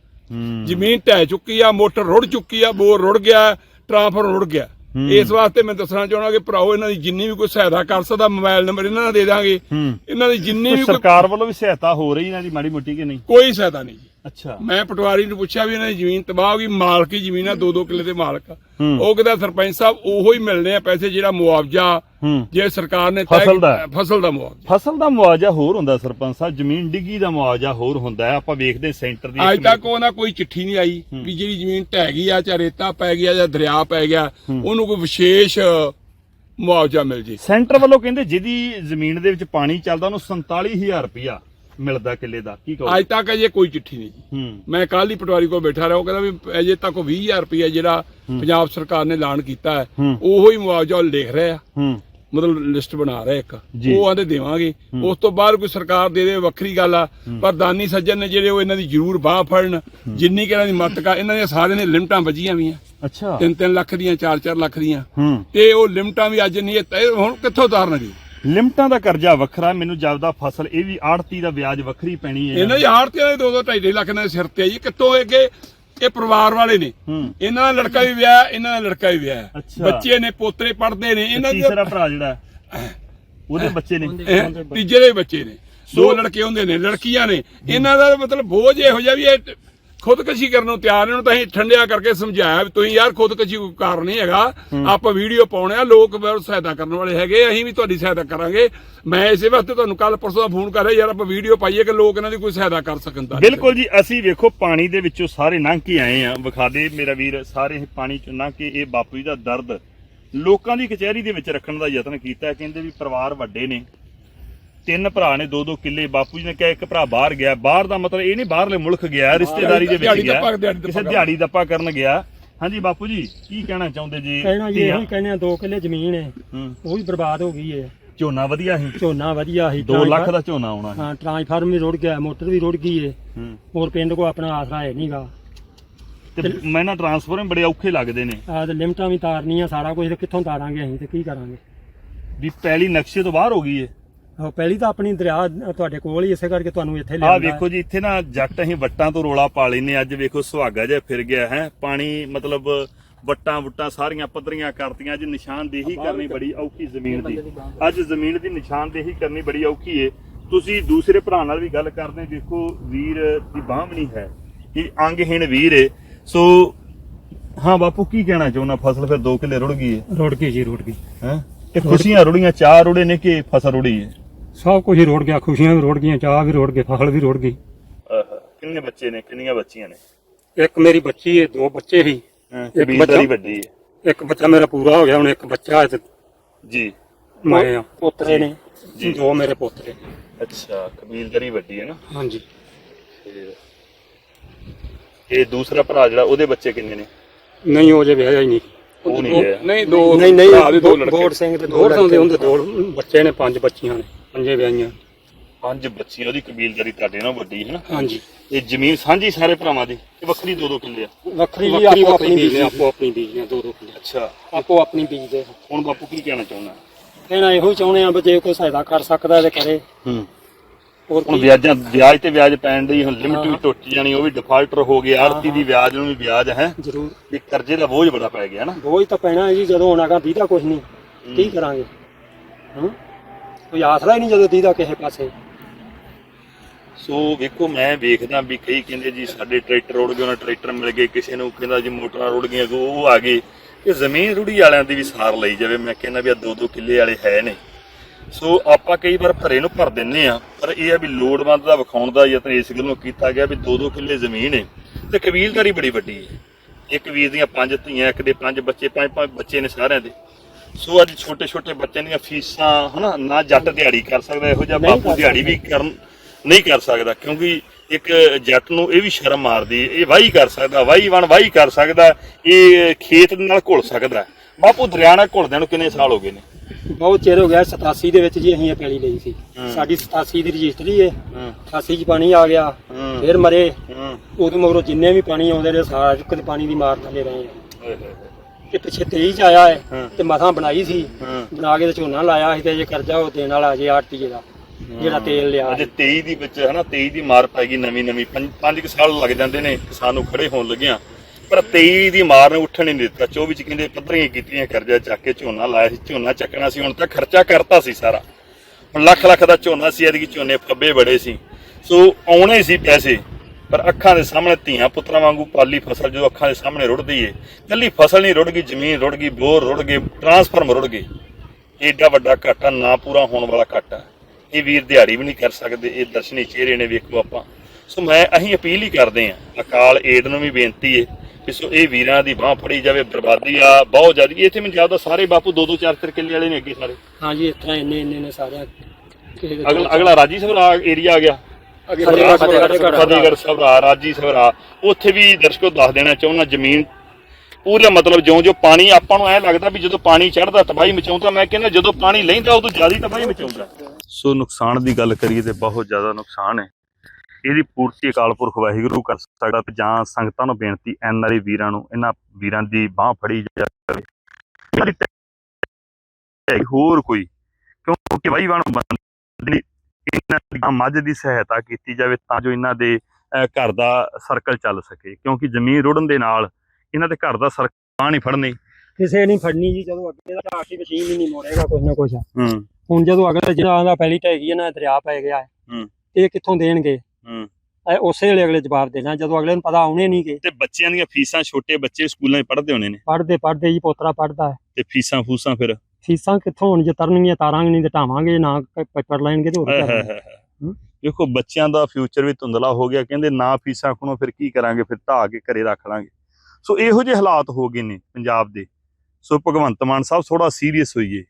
ਜ਼ਮੀਨ ਢਹਿ ਚੁੱਕੀ ਆ ਮੋਟਰ ਰੁੜ ਚੁੱਕੀ ਆ ਬੋਰ ਰੁੜ ਗਿਆ ਟਰਾਂਸਫਰ ਰੁੜ ਗਿਆ। ਇਸ ਵਾਸਤੇ ਮੈਂ ਦੱਸਣਾ ਚਾਹਣਾ ਕਿ ਭਰਾਓ ਇਹਨਾਂ ਦੀ ਜਿੰਨੀ ਵੀ ਕੋਈ ਸਹਾਇਤਾ ਕਰ ਸਕਦਾ ਮੋਬਾਈਲ ਨੰਬਰ ਇਹਨਾਂ ਦਾ ਦੇ ਦਾਂਗੇ। ਇਹਨਾਂ ਦੀ ਜਿੰਨੀ ਵੀ ਸਰਕਾਰ ਵੱਲੋਂ ਵੀ ਸਹਾਇਤਾ ਹੋ ਰਹੀ ਇਹਨਾਂ ਦੀ ਮਾੜੀ ਮੋਟੀ ਕਿ ਨਹੀਂ? ਕੋਈ ਸਹਾਇਤਾ ਨਹੀਂ ਜੀ। ਅੱਛਾ। ਮੈਂ ਪਟਵਾਰੀ ਨੂੰ ਪੁੱਛਿਆ ਵੀ ਇਹਨਾਂ ਦੀ ਜ਼ਮੀਨ ਤਬਾਹ ਹੋ ਗਈ ਮਾਲਕੀ ਜ਼ਮੀਨ ਆ ਦੋ ਦੋ ਕਿੱਲੇ ਦੇ ਮਾਲਕ ਆ। ਉਹ ਕਹਿੰਦਾ ਸਰਪੰਚ ਸਾਹਿਬ ਉਹੋ ਹੀ ਮਿਲਣੇ ਆ ਪੈਸੇ ਜਿਹੜਾ ਮੁਆਵਜ਼ਾ ਜੇ ਸਰਕਾਰ ਨੇ ਫਸਲ ਦਾ। ਫਸਲ ਦਾ ਮੁਆਵਜ਼ਾ। ਫਸਲ ਦਾ ਮੁਆਵਜ਼ਾ ਹੋਰ ਹੁੰਦਾ ਸਰਪੰਚ ਸਾਹਿਬ ਜ਼ਮੀਨ ਡਿੱਗੀ ਦਾ ਮੁਆਵਜ਼ਾ ਹੋਰ ਹੁੰਦਾ ਆਪਾਂ ਵੇਖਦੇ ਸੈਂਟਰ ਦੀ ਅੱਜ ਤੱਕ ਉਹਨਾਂ ਕੋਈ ਚਿੱਠੀ ਨਹੀਂ ਆਈ ਵੀ ਜਿਹੜੀ ਜ਼ਮੀਨ ਢਹਿ ਗਈ ਆ ਜਾਂ ਰੇਤਾ ਪੈ ਗਿਆ ਜਾਂ ਦਰਿਆ ਪੈ ਗਿਆ ਉਹਨੂੰ ਕੋਈ ਵਿਸ਼ੇਸ਼ ਮੁਆਵਜ਼ਾ ਮਿਲ ਜੇ। ਸੈਂਟਰ ਵੱਲੋਂ ਕਹਿੰਦੇ ਜਿਹਦੀ ਜ਼ਮੀਨ ਦੇ ਵਿੱਚ ਪਾਣੀ ਚੱਲਦਾ ਉਹਨੂੰ 47000 ਰੁਪਇਆ ਮਿਲਦਾ ਕਿੱਲੇ ਦਾ? ਕੀ ਕਹੋ ਅੱਜ ਤੱਕ ਅਜੇ ਕੋਈ ਚਿੱਠੀ ਨਹੀਂ ਹੂੰ। ਮੈਂ ਕੱਲ ਹੀ ਪਟਵਾਰੀ ਕੋਲ ਬੈਠਾ ਰਿਹਾ ਉਹ ਕਹਿੰਦਾ ਵੀ ਅਜੇ ਤੱਕ ਉਹ 20000 ਰੁਪਏ ਜਿਹੜਾ ਪੰਜਾਬ ਸਰਕਾਰ ਨੇ ਐਲਾਨ ਕੀਤਾ ਹੈ। ਉਹੋ ਹੀ ਮੁਆਵਜ਼ਾ ਉਹ ਲਿਖ ਰਹੇ। ਹੂੰ। ਮਤਲਬ ਲਿਸਟ ਬਣਾ ਰਹੇ ਇੱਕ। ਉਹ ਆਂਦੇ ਦੇਵਾਂਗੇ। ਉਸ ਤੋਂ ਬਾਅਦ ਕੋਈ ਸਰਕਾਰ ਦੇ ਦੇ ਵੱਖਰੀ ਗੱਲ ਆ। ਪਰ ਦਾਨੀ ਸੱਜਣ ਨੇ ਜਿਹੜੇ ਉਹ ਇਹਨਾਂ ਦੀ ਜ਼ਰੂਰ ਬਾਹ ਫੜਨ ਜਿੰਨੀ ਕਿ ਇਹਨਾਂ ਦੀ ਮਦਦ ਕਰ ਇਹਨਾਂ ਦੀਆਂ ਸਾਰਿਆਂ ਨੇ ਲਿਮਟਾਂ ਵੱਜੀਆਂ ਵੀਆਂ। ਅੱਛਾ। 3-3 ਲੱਖ ਦੀਆਂ 4-4 ਲੱਖ ਦੀਆਂ। ਤੇ ਉਹ ਲਿਮਟਾਂ ਵੀ ਅੱਜ ਨਹੀਂ ਹੁਣ ਕਿੱਥੋਂ ਤਾਰਨਗੇ ਲਿਮਟਾਂ ਦਾ ਕਰਜ਼ਾ ਵੱਖਰਾ ਮੈਨੂੰ ਜਾਪਦਾ ਫਸਲ ਇਹ ਵੀ ਆੜਤੀ ਦਾ ਵਿਆਜ ਵੱਖਰੀ ਪੈਣੀ ਹੈ ਇਹਨਾਂ ਦੀ ਆੜਤੀਆਂ ਦੇ 2-2 2.5 ਲੱਖ ਦੇ ਸਿਰ ਤੇ ਆ ਜੀ ਕਿੱਥੋਂ ਕਿ ਇਹ ਪਰਿਵਾਰ ਵਾਲੇ ਨੇ। ਇਹਨਾਂ ਦਾ ਲੜਕਾ ਵੀ ਵਿਆਹ ਇਹਨਾਂ ਦਾ ਲੜਕਾ ਵੀ ਵਿਆਹ। ਬੱਚੇ ਨੇ ਪੋਤਰੇ ਪੜਦੇ ਨੇ ਇਹਨਾਂ ਦੇ ਤੀਸਰਾ ਭਰਾ ਜਿਹੜਾ ਉਹਦੇ ਬੱਚੇ ਨੇ? ਤੀਜੇ ਦੇ ਬੱਚੇ ਨੇ। ਦੋ ਲੜਕੇ ਹੁੰਦੇ ਨੇ ਲੜਕੀਆਂ ਨੇ। ਇਹਨਾਂ ਦਾ ਮਤਲਬ ਬੋਝ ਇਹੋ ਜਿਹਾ ਵੀ ਇਹ ਖੁਦਕਸ਼ੀ ਕਰਨ ਨੂੰ ਤਿਆਰ ਨੇ ਉਹਨੂੰ ਤਾਂ ਅਸੀਂ ਠੰਡਿਆ ਕਰਕੇ ਸਮਝਾਇਆ ਵੀ ਤੁਸੀਂ ਯਾਰ ਖੁਦਕਸ਼ੀ ਕੋਈ ਕਾਰਨ ਨਹੀਂ ਹੈਗਾ। ਆਪਾਂ ਵੀਡੀਓ ਪਾਉਣੇ ਆ ਲੋਕ ਬਹੁਤ ਸਹਾਇਤਾ ਕਰਨ ਵਾਲੇ ਹੈਗੇ ਅਸੀਂ ਵੀ ਤੁਹਾਡੀ ਸਹਾਇਤਾ ਕਰਾਂਗੇ। ਮੈਂ ਇਸੇ ਵਾਸਤੇ ਤੁਹਾਨੂੰ ਕੱਲ ਪਰਸੋਂ ਦਾ ਫੋਨ ਕਰ ਰਿਹਾ ਯਾਰ ਆਪਾਂ ਵੀਡੀਓ ਪਾਈਏ ਕਿ ਲੋਕ ਇਹਨਾਂ ਦੀ ਕੋਈ ਸਹਾਇਤਾ ਕਰ ਸਕਣ ਤਾਂ। ਬਿਲਕੁਲ ਜੀ ਅਸੀਂ ਵੇਖੋ ਪਾਣੀ ਦੇ ਵਿੱਚੋਂ ਸਾਰੇ ਲੰਘ ਕੇ ਆਏ ਆ। ਵਿਖਾ ਦੇ ਮੇਰਾ ਵੀਰ ਸਾਰੇ ਪਾਣੀ ਚੋਂ ਲੰਘ ਕੇ ਇਹ ਬਾਪੂ ਜੀ ਦਾ ਦਰਦ। ਲੋਕਾਂ ਦੀ ਕਚਹਿਰੀ ਦੇ ਵਿੱਚ ਰੱਖਣ ਦਾ ਯਤਨ ਕੀਤਾ ਕਹਿੰਦੇ ਵੀ ਪਰਿਵਾਰ ਵੱਡੇ ਨੇ। ਤਿੰਨ ਭਰਾ ਨੇ ਦੋ ਦੋ ਕਿੱਲੇ ਬਾਪੂ ਜੀ ਨੇ ਕਿਹਾ ਇੱਕ ਭਰਾ ਬਾਹਰ ਗਿਆ। ਬਾਹਰ ਦਾ ਮਤਲਬ ਇਹ ਨਹੀਂ ਬਾਹਰਲੇ ਮੁਲਕ ਗਿਆ ਰਿਸ਼ਤੇਦਾਰੀ ਦੇ ਵਿੱਚ ਦਿਹਾੜੀ ਗਿਆ। ਕਿਸੇ ਕਰਨ। ਦਿਹਾੜੀ ਦੱਪਾ ਕਰਨ ਗਿਆ। ਹਾਂਜੀ ਬਾਪੂ ਜੀ ਕੀ ਕਹਿਣਾ ਚਾਹੁੰਦੇ ਜੀ? ਕਹਿਣਾ ਜੀ ਇਹੋ ਹੀ ਕਹਿੰਦੇ ਆ 2 ਕਿੱਲੇ ਜ਼ਮੀਨ ਹੈ। ਉਹ ਵੀ ਬਰਬਾਦ ਹੋ ਗਈ ਹੈ ਝੋਨਾ ਵਧੀਆ ਸੀ? ਝੋਨਾ ਵਧੀਆ ਸੀ 2 ਲੱਖ ਦਾ ਝੋਨਾ ਆਉਣਾ ਸੀ। ਹਾਂ ਟ੍ਰਾਂਸਫਾਰਮ ਵੀ ਰੁੜ ਗਿਆ ਮੋਟਰ ਵੀ ਰੁੜ ਗਈ ਹੈ ਹੂੰ। ਹੋਰ ਪਿੰਡ ਕੋ ਆਪਣਾ ਆਸਰਾ ਹੈ ਨਹੀਂਗਾ ਤੇ ਮੈਂ ਨਾ ਟਰਾਂਸਫਰ ਬੜੇ ਔਖੇ ਲੱਗਦੇ ਨੇ। ਆ ਤੇ ਲਿਮਟਾਂ ਵੀ ਤਾਰਨੀਆਂ ਸਾਰਾ ਕੁਝ ਕਿੱਥੋਂ ਤਾਰਾਂਗੇ ਅਸੀਂ ਤੇ ਕੀ ਕਰਾਂਗੇ? ਵੀ ਪਹਿਲੀ ਨਕਸ਼ੇ ਤੋਂ ਬਾਹਰ ਹੋ ਗਈ ਏ। ਆਹੋ, ਪਹਿਲੀ ਤਾਂ ਆਪਣੀ ਦਰਿਆ ਤੁਹਾਡੇ ਕੋਲ ਹੀ ਇਸੇ ਕਰਕੇ ਤੁਹਾਨੂੰ ਇੱਥੇ ਆ ਲਿਆਂਦਾ ਵੇਖੋ ਜੀ ਇੱਥੇ ਨਾ ਜੱਟ ਅਸੀਂ ਵੱਟਾਂ ਤੋਂ ਰੋਲਾ ਪਾ ਲੈਨੇ ਅੱਜ ਵੇਖੋ ਸੁਹਾਗਾ ਜਿਹਾ ਫਿਰ ਗਿਆ ਹੈ। ਪਾਣੀ ਮਤਲਬ ਵੱਟਾਂ ਵੁੱਟਾਂ ਸਾਰੀਆਂ ਪੱਧਰੀਆਂ ਕਰਤੀਆਂ। ਅੱਜ ਨਿਸ਼ਾਨਦੇਹੀ ਕਰਨੀ ਬੜੀ ਔਖੀ ਜ਼ਮੀਨ ਦੀ। ਅੱਜ ਜ਼ਮੀਨ ਦੀ ਨਿਸ਼ਾਨਦੇਹੀ ਕਰਨੀ ਬੜੀ ਔਖੀ ਏ। ਤੁਸੀਂ ਦੂਸਰੇ ਭਰਾ ਨਾਲ ਵੀ ਗੱਲ ਕਰਦੇ ਵੇਖੋ ਵੀਰ ਦੀ ਬਾਂਹ ਵੀ ਨਹੀਂ ਹੈ ਇਹ ਅੰਗਹੀਣ ਵੀਰ ਏ। ਸੋ ਹਾਂ ਬਾਪੂ ਕੀ ਕਹਿਣਾ ਚਾਹੁੰਦਾ? ਫਸਲ ਫਿਰ 2 ਕਿੱਲੇ ਰੁੜ ਗਈ ਏ। ਰੁੜ ਗਈ ਜੀ ਰੁੜ ਗਈ। ਹੈ? ਤੇ ਖੁਸ਼ੀਆਂ ਰੁੜੀਆਂ ਚਾਰ ਰੁੜੇ ਨੇ ਕਿ ਫਸਲ ਰੁੜੀ ਏ? ਸਭ ਕੁਝ ਹੀ ਰੁੜ ਗਿਆ ਖੁਸ਼ੀਆਂ ਵੀ ਰੁੜ ਗਈਆਂ ਚਾਹ ਵੀ ਰੁੜ ਗਏ ਫਸਲ ਵੀ ਰੁੜ ਗਈ। ਆਹਾ, ਕਿੰਨੇ ਬੱਚੇ ਨੇ ਕਿੰਨੀਆਂ ਬੱਚੀਆਂ ਨੇ? ਇੱਕ ਮੇਰੀ ਬੱਚੀ ਹੈ ਦੋ ਬੱਚੇ ਹਾਂ ਇੱਕ ਕਬੀਲਦਾਰੀ ਬੱਚਾ- ਵੱਡੀ ਹੈ ਇੱਕ ਬੱਚਾ ਮੇਰਾ ਪੂਰਾ ਹੋ ਗਿਆ ਹੁਣ ਇੱਕ ਬੱਚਾ ਹੈ ਤੇ ਜੀ। ਮੈਂ ਆ। ਪੋਤਰੇ ਨੇ। ਜੀ। ਦੋ ਮੇਰੇ ਪੋਤਰੇ ਅੱਛਾ ਕਬੀਲਦਾਰੀ ਵੱਡੀ ਹੈ ਨਾ? ਹਾਂਜੀ। ਇਹ ਦੂਸਰਾ ਭਰਾ ਜਿਹੜਾ ਉਹਦੇ ਬੱਚੇ ਕਿੰਨੇ ਨੇ? ਨਹੀਂ ਉਹ ਜੇ ਵਿਆਹਿਆ ਹੀ ਨਹੀਂ। ਉਹ ਨਹੀਂ ਹੈ ਨਹੀਂ ਦੋ ਨਹੀਂ ਨਹੀਂ ਭਰਾ ਦੇ ਦੋ ਲੜਕੇ। ਗੋੜ ਸਿੰਘ ਦੇ ਦੋ ਲੜਕੇ ਹੁੰਦੇ ਦੋ। ਬੱਚੇ ਨੇ ਪੰਜ ਬੱਚੀਆਂ ਨੇ। ਪੰਜੇ ਵਿਆਹੀਆਂ। ਪੰਜ ਬੱਚੀ ਉਹਦੀ ਕਬੀਲਦਾਰੀ ਤੁਹਾਡੇ ਨਾਲ ਵੱਡੀ ਹੈ ਨਾ? ਹਾਂਜੀ। ਇਹ ਜ਼ਮੀਨ ਸਾਂਝੀ ਸਾਰੇ ਭਰਾਵਾਂ ਦੀ ਇਹ ਵੱਖਰੀ ਦੋ ਦੋ ਕਿੱਲੇ ਆ? ਵੱਖਰੀ ਵੀ ਆਪੋ ਆਪਣੀ ਬੀਜਦੇ ਆਪੋ ਆਪਣੀ ਬੀਜਦੇ ਦੋ ਦੋ ਕਿੱਲੇ। ਅੱਛਾ। ਆਪੋ ਆਪਣੀ ਬੀਜਦੇ ਹੁਣ ਬਾਪੂ ਕੀ ਕਹਿਣਾ ਚਾਹੁੰਦਾ? ਇਹਨਾਂ ਇਹੋ ਹੀ ਚਾਹੁੰਦੇ ਆ ਵੀ ਜੇ ਕੋਈ ਸਹਾਇਤਾ ਕਰ ਸਕਦਾ ਤੇ ਕਰੇ। ਹੂੰ। ਹੋਰ ਹੁਣ ਕੀ? ਵਿਆਜਾਂ ਵਿਆਜ ਤੇ ਵਿਆਜ ਪੈਣ ਦੀ ਹੁਣ ਲਿਮਟ ਵੀ ਟੁੱਟ ਜਾਣੀ ਉਹ ਵੀ ਡਿਫਾਲਟਰ ਹੋ ਗਿਆ ਆਰਤੀ ਦੀ ਵਿਆਜ ਨੂੰ ਵੀ ਵਿਆਜ ਹੈ। ਜ਼ਰੂਰ। ਵੀ ਕਰਜ਼ੇ ਦਾ ਬੋਝ ਬੜਾ ਪੈ ਗਿਆ ਨਾ। ਬੋਝ ਤਾਂ ਪੈਣਾ ਹੈ ਜੀ ਜਦੋਂ ਦੀਦਾ ਕੁਝ ਨਹੀਂ। ਕੀ ਕਰਾਂਗੇ? ਹਾਂ? ਕੋਈ ਆਸਰਾ ਹੀ ਨਹੀਂ ਜਦੋਂ ਦੀਦਾ ਕਿਸੇ ਪਾਸੇ। ਸੋ ਵੇਖੋ, ਮੈਂ ਵੇਖਦਾ ਵੀ ਕਈ ਕਹਿੰਦੇ ਜੀ ਸਾਡੇ ਟਰੈਕਟਰ ਰੁੜ ਗਏ, ਉਹਨਾਂ ਟਰੈਕਟਰ ਮਿਲ ਗਏ, ਕਿਸੇ ਨੂੰ ਕਹਿੰਦਾ ਜੀ ਮੋਟਰਾਂ ਰੁੜ ਗਈਆਂ ਉਹ ਆ ਗਏ, ਇਹ ਜ਼ਮੀਨ ਰੁੜੀ ਵਾਲਿਆਂ ਦੀ ਵੀ ਸਾਰ ਲਈ ਜਾਵੇ। ਮੈਂ ਕਹਿੰਦਾ ਵੀ ਆ ਦੋ ਦੋ ਕਿੱਲੇ ਵਾਲੇ ਹੈ ਨੇ। ਸੋ ਆਪਾਂ ਕਈ ਵਾਰ ਭਰੇ ਨੂੰ ਭਰ ਦਿੰਨੇ ਆ, ਪਰ ਇਹ ਆ ਵੀ ਲੋੜਵੰਦ ਦਾ, ਵਿਖਾਉਣ ਦਾ ਯਤਨ ਇਸ ਗੱਲੋਂ ਕੀਤਾ ਗਿਆ ਵੀ ਦੋ ਦੋ ਕਿੱਲੇ ਜ਼ਮੀਨ ਹੈ ਤੇ ਕਬੀਲਦਾਰੀ ਬੜੀ ਵੱਡੀ ਹੈ ਇੱਕ ਵੀਰ ਦੀਆਂ ਪੰਜ ਧੀਆਂ, ਇੱਕ ਦੇ ਪੰਜ ਬੱਚੇ ਪੰਜ ਪੰਜ ਬੱਚੇ ਨੇ ਸਾਰਿਆਂ ਦੇ। ਸੋ ਅੱਜ ਛੋਟੇ ਛੋਟੇ ਬੱਚਿਆਂ ਦੀਆਂ ਫੀਸਾਂ ਹਨਾ ਨਾ ਜੱਟ ਦਿਹਾੜੀ ਕਰ ਸਕਦਾ ਇਹੋ ਜਿਹਾ ਬਾਪੂ ਦਿਹਾੜੀ ਵੀ ਕਰਨ ਨਹੀਂ ਕਰ ਸਕਦਾ ਕਿਉਂਕਿ ਇੱਕ ਜੱਟ ਨੂੰ ਇਹ ਵੀ ਸ਼ਰਮ ਮਾਰਦੀ ਇਹ ਵਾਹੀ ਕਰ ਸਕਦਾ ਵਾਹੀ ਵਣ ਵਾਹੀ ਕਰ ਸਕਦਾ ਇਹ ਖੇਤ ਨਾਲ ਘੁਲ ਸਕਦਾ। ਬਾਪੂ ਦਰਿਆ ਨਾਲ ਘੁਲਦਿਆਂ ਨੂੰ ਕਿੰਨੇ ਸਾਲ ਹੋ ਗਏ ਨੇ? ਬਹੁਤ ਚਿਰ ਹੋ ਗਿਆ 87 ਦੇ ਵਿੱਚ ਜੀ ਅਸੀਂ ਇਹ ਪੈਲੀ ਲਈ ਸੀ। ਸਾਡੀ 87 ਦੀ ਰਜਿਸਟਰੀ ਹੈ ਹੂੰ। 88 ਚ ਪਾਣੀ ਆ ਗਿਆ ਫਿਰ ਮਰੇ। ਉਦੋਂ ਮਗਰੋਂ ਜਿੰਨੇ ਵੀ ਪਾਣੀ ਆਉਂਦੇ ਰਹੇ ਸਾਰਾ ਕਦੇ ਪਾਣੀ ਦੀ ਮਾਰ ਥੱਲੇ ਰਹੇ ਤੇ ਪਿੱਛੇ 23 ਚ ਆਇਆ ਹੈ। ਤੇ ਮਸਾਂ ਬਣਾਈ ਸੀ। ਬਣਾ ਕੇ ਤੇ ਝੋਨਾ ਲਾਇਆ ਸੀ ਤੇ ਜੇ ਕਰਜ਼ਾ ਉਹ ਦੇਣ ਵਾਲਾ ਜੇ ਆਰਟੀਏ ਦਾ ਜਿਹੜਾ ਤੇਲ ਲਿਆ ਅਜੇ 23 ਦੀ ਵਿੱਚ ਹਨਾ 23 ਦੀ ਮਾਰ ਪੈ ਗਈ ਨਵੀਂ ਨਵੀਂ। 5 ਕੁ ਸਾਲ ਲੱਗ ਜਾਂਦੇ ਨੇ ਕਿਸਾਨ ਨੂੰ ਖੜੇ ਹੋਣ ਲੱਗਿਆ। ਪਰ 23 ਦੀ ਮਾਰ ਨੇ ਉੱਠਣ ਨਹੀਂ ਦਿੱਤਾ। 24 ਚ ਕਹਿੰਦੇ ਪੱਧਰੀਆਂ ਕੀਤੀਆਂ ਕਰਜ਼ਾ ਚੱਕ ਕੇ ਝੋਨਾ ਲਾਇਆ ਸੀ। ਝੋਨਾ ਚੱਕਣਾ ਸੀ ਹੁਣ ਤਾਂ ਖਰਚਾ ਕਰਤਾ ਸੀ ਸਾਰਾ। ਹੁਣ ਲੱਖ ਲੱਖ ਦਾ ਝੋਨਾ ਸੀ ਐਤਕੀ ਝੋਨੇ ਫੱਬੇ ਬੜੇ ਸੀ। ਸੋ ਆਉਣੇ ਸੀ ਪੈਸੇ। ਪਰ ਅੱਖਾਂ ਦੇ ਸਾਹਮਣੇ ਧੀਆਂ ਪੁੱਤਰਾਂ ਵਾਂਗੂ ਪਾਲੀ ਫਸਲ ਜਦੋਂ ਅੱਖਾਂ ਦੇ ਸਾਹਮਣੇ ਰੁੜਦੀ ਏ ਕੱਲੀ ਫਸਲ ਨਹੀਂ ਰੁੜ ਗਈ ਜ਼ਮੀਨ ਰੁੜ ਗਈ ਬੋਰ ਰੁੜ ਗਏ ਟਰਾਂਸਫਾਰਮ ਰੁੜ ਗਏ। ਏਡਾ ਵੱਡਾ ਘਾਟਾ ਨਾ ਪੂਰਾ ਹੋਣ ਵਾਲਾ ਘਾਟਾ। ਇਹ ਵੀਰ ਦਿਹਾੜੀ ਵੀ ਨਹੀਂ ਕਰ ਸਕਦੇ ਇਹ ਦਰਸ਼ਨੀ ਚਿਹਰੇ ਨੇ ਵੇਖੋ ਆਪਾਂ। ਸੋ ਮੈਂ ਅਸੀਂ ਅਪੀਲ ਹੀ ਕਰਦੇ ਆਂ ਅਕਾਲ ਏਡ ਨੂੰ ਵੀ ਬੇਨਤੀ ਏ ਕਿ ਸੋ ਇਹ ਵੀਰਾਂ ਦੀ ਬਾਹ ਫੜੀ ਜਾਵੇ ਬਰਬਾਦੀ ਆ ਬਹੁਤ ਜ਼ਿਆਦਾ ਇੱਥੇ ਮੈਨੂੰ ਜ਼ਿਆਦਾ ਸਾਰੇ ਬਾਪੂ ਦੋ ਦੋ ਚਾਰ ਚਾਰ ਕਿੱਲੇ ਵਾਲੇ ਨੇ ਅੱਗੇ ਸਾਰੇ। ਹਾਂਜੀ ਇਸ ਤਰ੍ਹਾਂ ਇੰਨੇ ਇੰਨੇ ਨੇ ਸਾਰਿਆਂ ਅਗਲਾ ਅਗਲਾ ਰਾਜੀ ਸਭਰਾ ਏਰੀਆ ਆ ਗਿਆ। ਅੱਗੇ ਫਤਿਹਗੜ੍ਹ ਸਾਹਿਬ। ਸਭਰਾ ਰਾਜੀ ਸਭਰਾ ਉੱਥੇ ਵੀ ਦਰਸ਼ਕੋ ਦੱਸ ਦੇਣਾ ਚਾਹੁੰਦਾ ਜ਼ਮੀਨ ਪੂਰਾ ਮਤਲਬ ਜਿਉਂ ਜਿਉਂ ਪਾਣੀ ਆਪਾਂ ਨੂੰ ਐ ਲੱਗਦਾ ਵੀ ਜਦੋਂ ਪਾਣੀ ਚੜਦਾ ਤਬਾਹੀ ਮਚਾਉਂਦਾ ਮੈਂ ਕਹਿੰਦਾ ਜਦੋਂ ਪਾਣੀ ਲੈਂਦਾ ਉਦੋਂ ਜ਼ਿਆਦਾ ਤਬਾਹੀ ਮਚਾਉਂਦਾ। ਸੋ ਨੁਕਸਾਨ ਦੀ ਗੱਲ ਕਰੀਏ ਤੇ ਬਹੁਤ ਜ਼ਿਆਦਾ ਨੁਕਸਾਨ ਹੈ। ਇਹਦੀ ਪੂਰਤੀ ਅਕਾਲ ਪੁਰਖ ਵਾਹਿਗੁਰੂ ਕਰ ਸਕਦਾ ਤੇ ਜਾਂ ਸੰਗਤਾਂ ਨੂੰ ਬੇਨਤੀ ਐਨ ਆਰ ਵੀਰਾਂ ਨੂੰ ਇਹਨਾਂ ਵੀਰਾਂ ਦੀ ਬਾਹ ਫੜੀ ਜਾਵੇ। ਹੋਰ ਕੋਈ ਕਿਉਂਕਿ ਦੀ ਇਹਨਾਂ ਦੀ ਮੱਝ ਦੀ ਸਹਾਇਤਾ ਕੀਤੀ ਜਾਵੇ ਤਾਂ ਜੋ ਇਹਨਾਂ ਦੇ ਘਰ ਦਾ ਸਰਕਲ ਚੱਲ ਸਕੇ ਕਿਉਂਕਿ ਜ਼ਮੀਨ ਰੁੜਨ ਦੇ ਨਾਲ ਇਹਨਾਂ ਦੇ ਘਰ ਦਾ ਸਰਕਲ ਨਹੀਂ ਫੜਨੀ। ਕਿਸੇ ਨਹੀਂ ਫੜਨੀ ਜੀ ਜਦੋਂ ਅੱਗੇ ਦਾ ਕੇ ਮਸ਼ੀਨ ਹੀ ਨਹੀਂ ਮੋੜੇਗਾ ਕੁਝ ਨਾ ਕੁਝ ਹੂੰ। ਹੁਣ ਜਦੋਂ ਅਗਲੇ ਜਿਹੜਾ ਆਂਦਾ ਪਹਿਲੀ ਢਹਿ ਨਾ ਦਰਿਆ ਪੈ ਗਿਆ ਹੈ। ਇਹ ਕਿੱਥੋਂ ਦੇਣਗੇ? ਹੂੰ। ਇਹ ਉਸੇ ਵੇਲੇ ਅਗਲੇ ਜਵਾਬ ਦੇਣਾ ਜਦੋਂ ਅਗਲੇ ਨੂੰ ਪਤਾ ਆਉਣੇ ਨਹੀਂ ਗਏ ਤੇ ਬੱਚਿਆਂ ਦੀਆਂ ਫੀਸਾਂ ਛੋਟੇ ਬੱਚੇ ਸਕੂਲਾਂ 'ਚ ਪੜ੍ਹਦੇ ਹੋਣੇ ਨੇ। ਪੜਦੇ ਪੜਦੇ ਜੀ ਪੋਤਰਾ ਪੜਦਾ ਹੈ। ਤੇ ਫੀਸਾਂ ਫੂਸਾਂ ਫਿਰ? ਫੀਸਾਂ ਕਿੱਥੋਂ ਹੁਣ ਜੇ ਤਰਨਗੀਆਂ ਤਾਰਾਂਗੇ ਨਹੀਂ ਤੇ ਢਾਵਾਂਗੇ ਨਾ ਪੇਪਰ ਲੈਣਗੇ ਤੇ ਹੋਰ ਕੀ ਕਰਾਂਗੇ। ਦੇਖੋ ਬੱਚਿਆਂ ਦਾ ਫਿਊਚਰ ਵੀ ਧੁੰਦਲਾ ਹੋ ਗਿਆ ਕਹਿੰਦੇ ਨਾ ਫੀਸਾਂ ਖਣੋ ਫਿਰ ਕੀ ਕਰਾਂਗੇ? ਫਿਰ ਢਾਹ ਕੇ ਘਰੇ ਰੱਖ ਲਾਂਗੇ। ਸੋ ਇਹੋ ਜਿਹੇ ਹਾਲਾਤ ਹੋ ਗਏ ਨੇ ਪੰਜਾਬ ਦੇ। ਸੋ ਭਗਵੰਤ ਮਾਨ ਸਾਹਿਬ ਥੋੜਾ ਸੀਰੀਅਸ ਹੋਈਏ।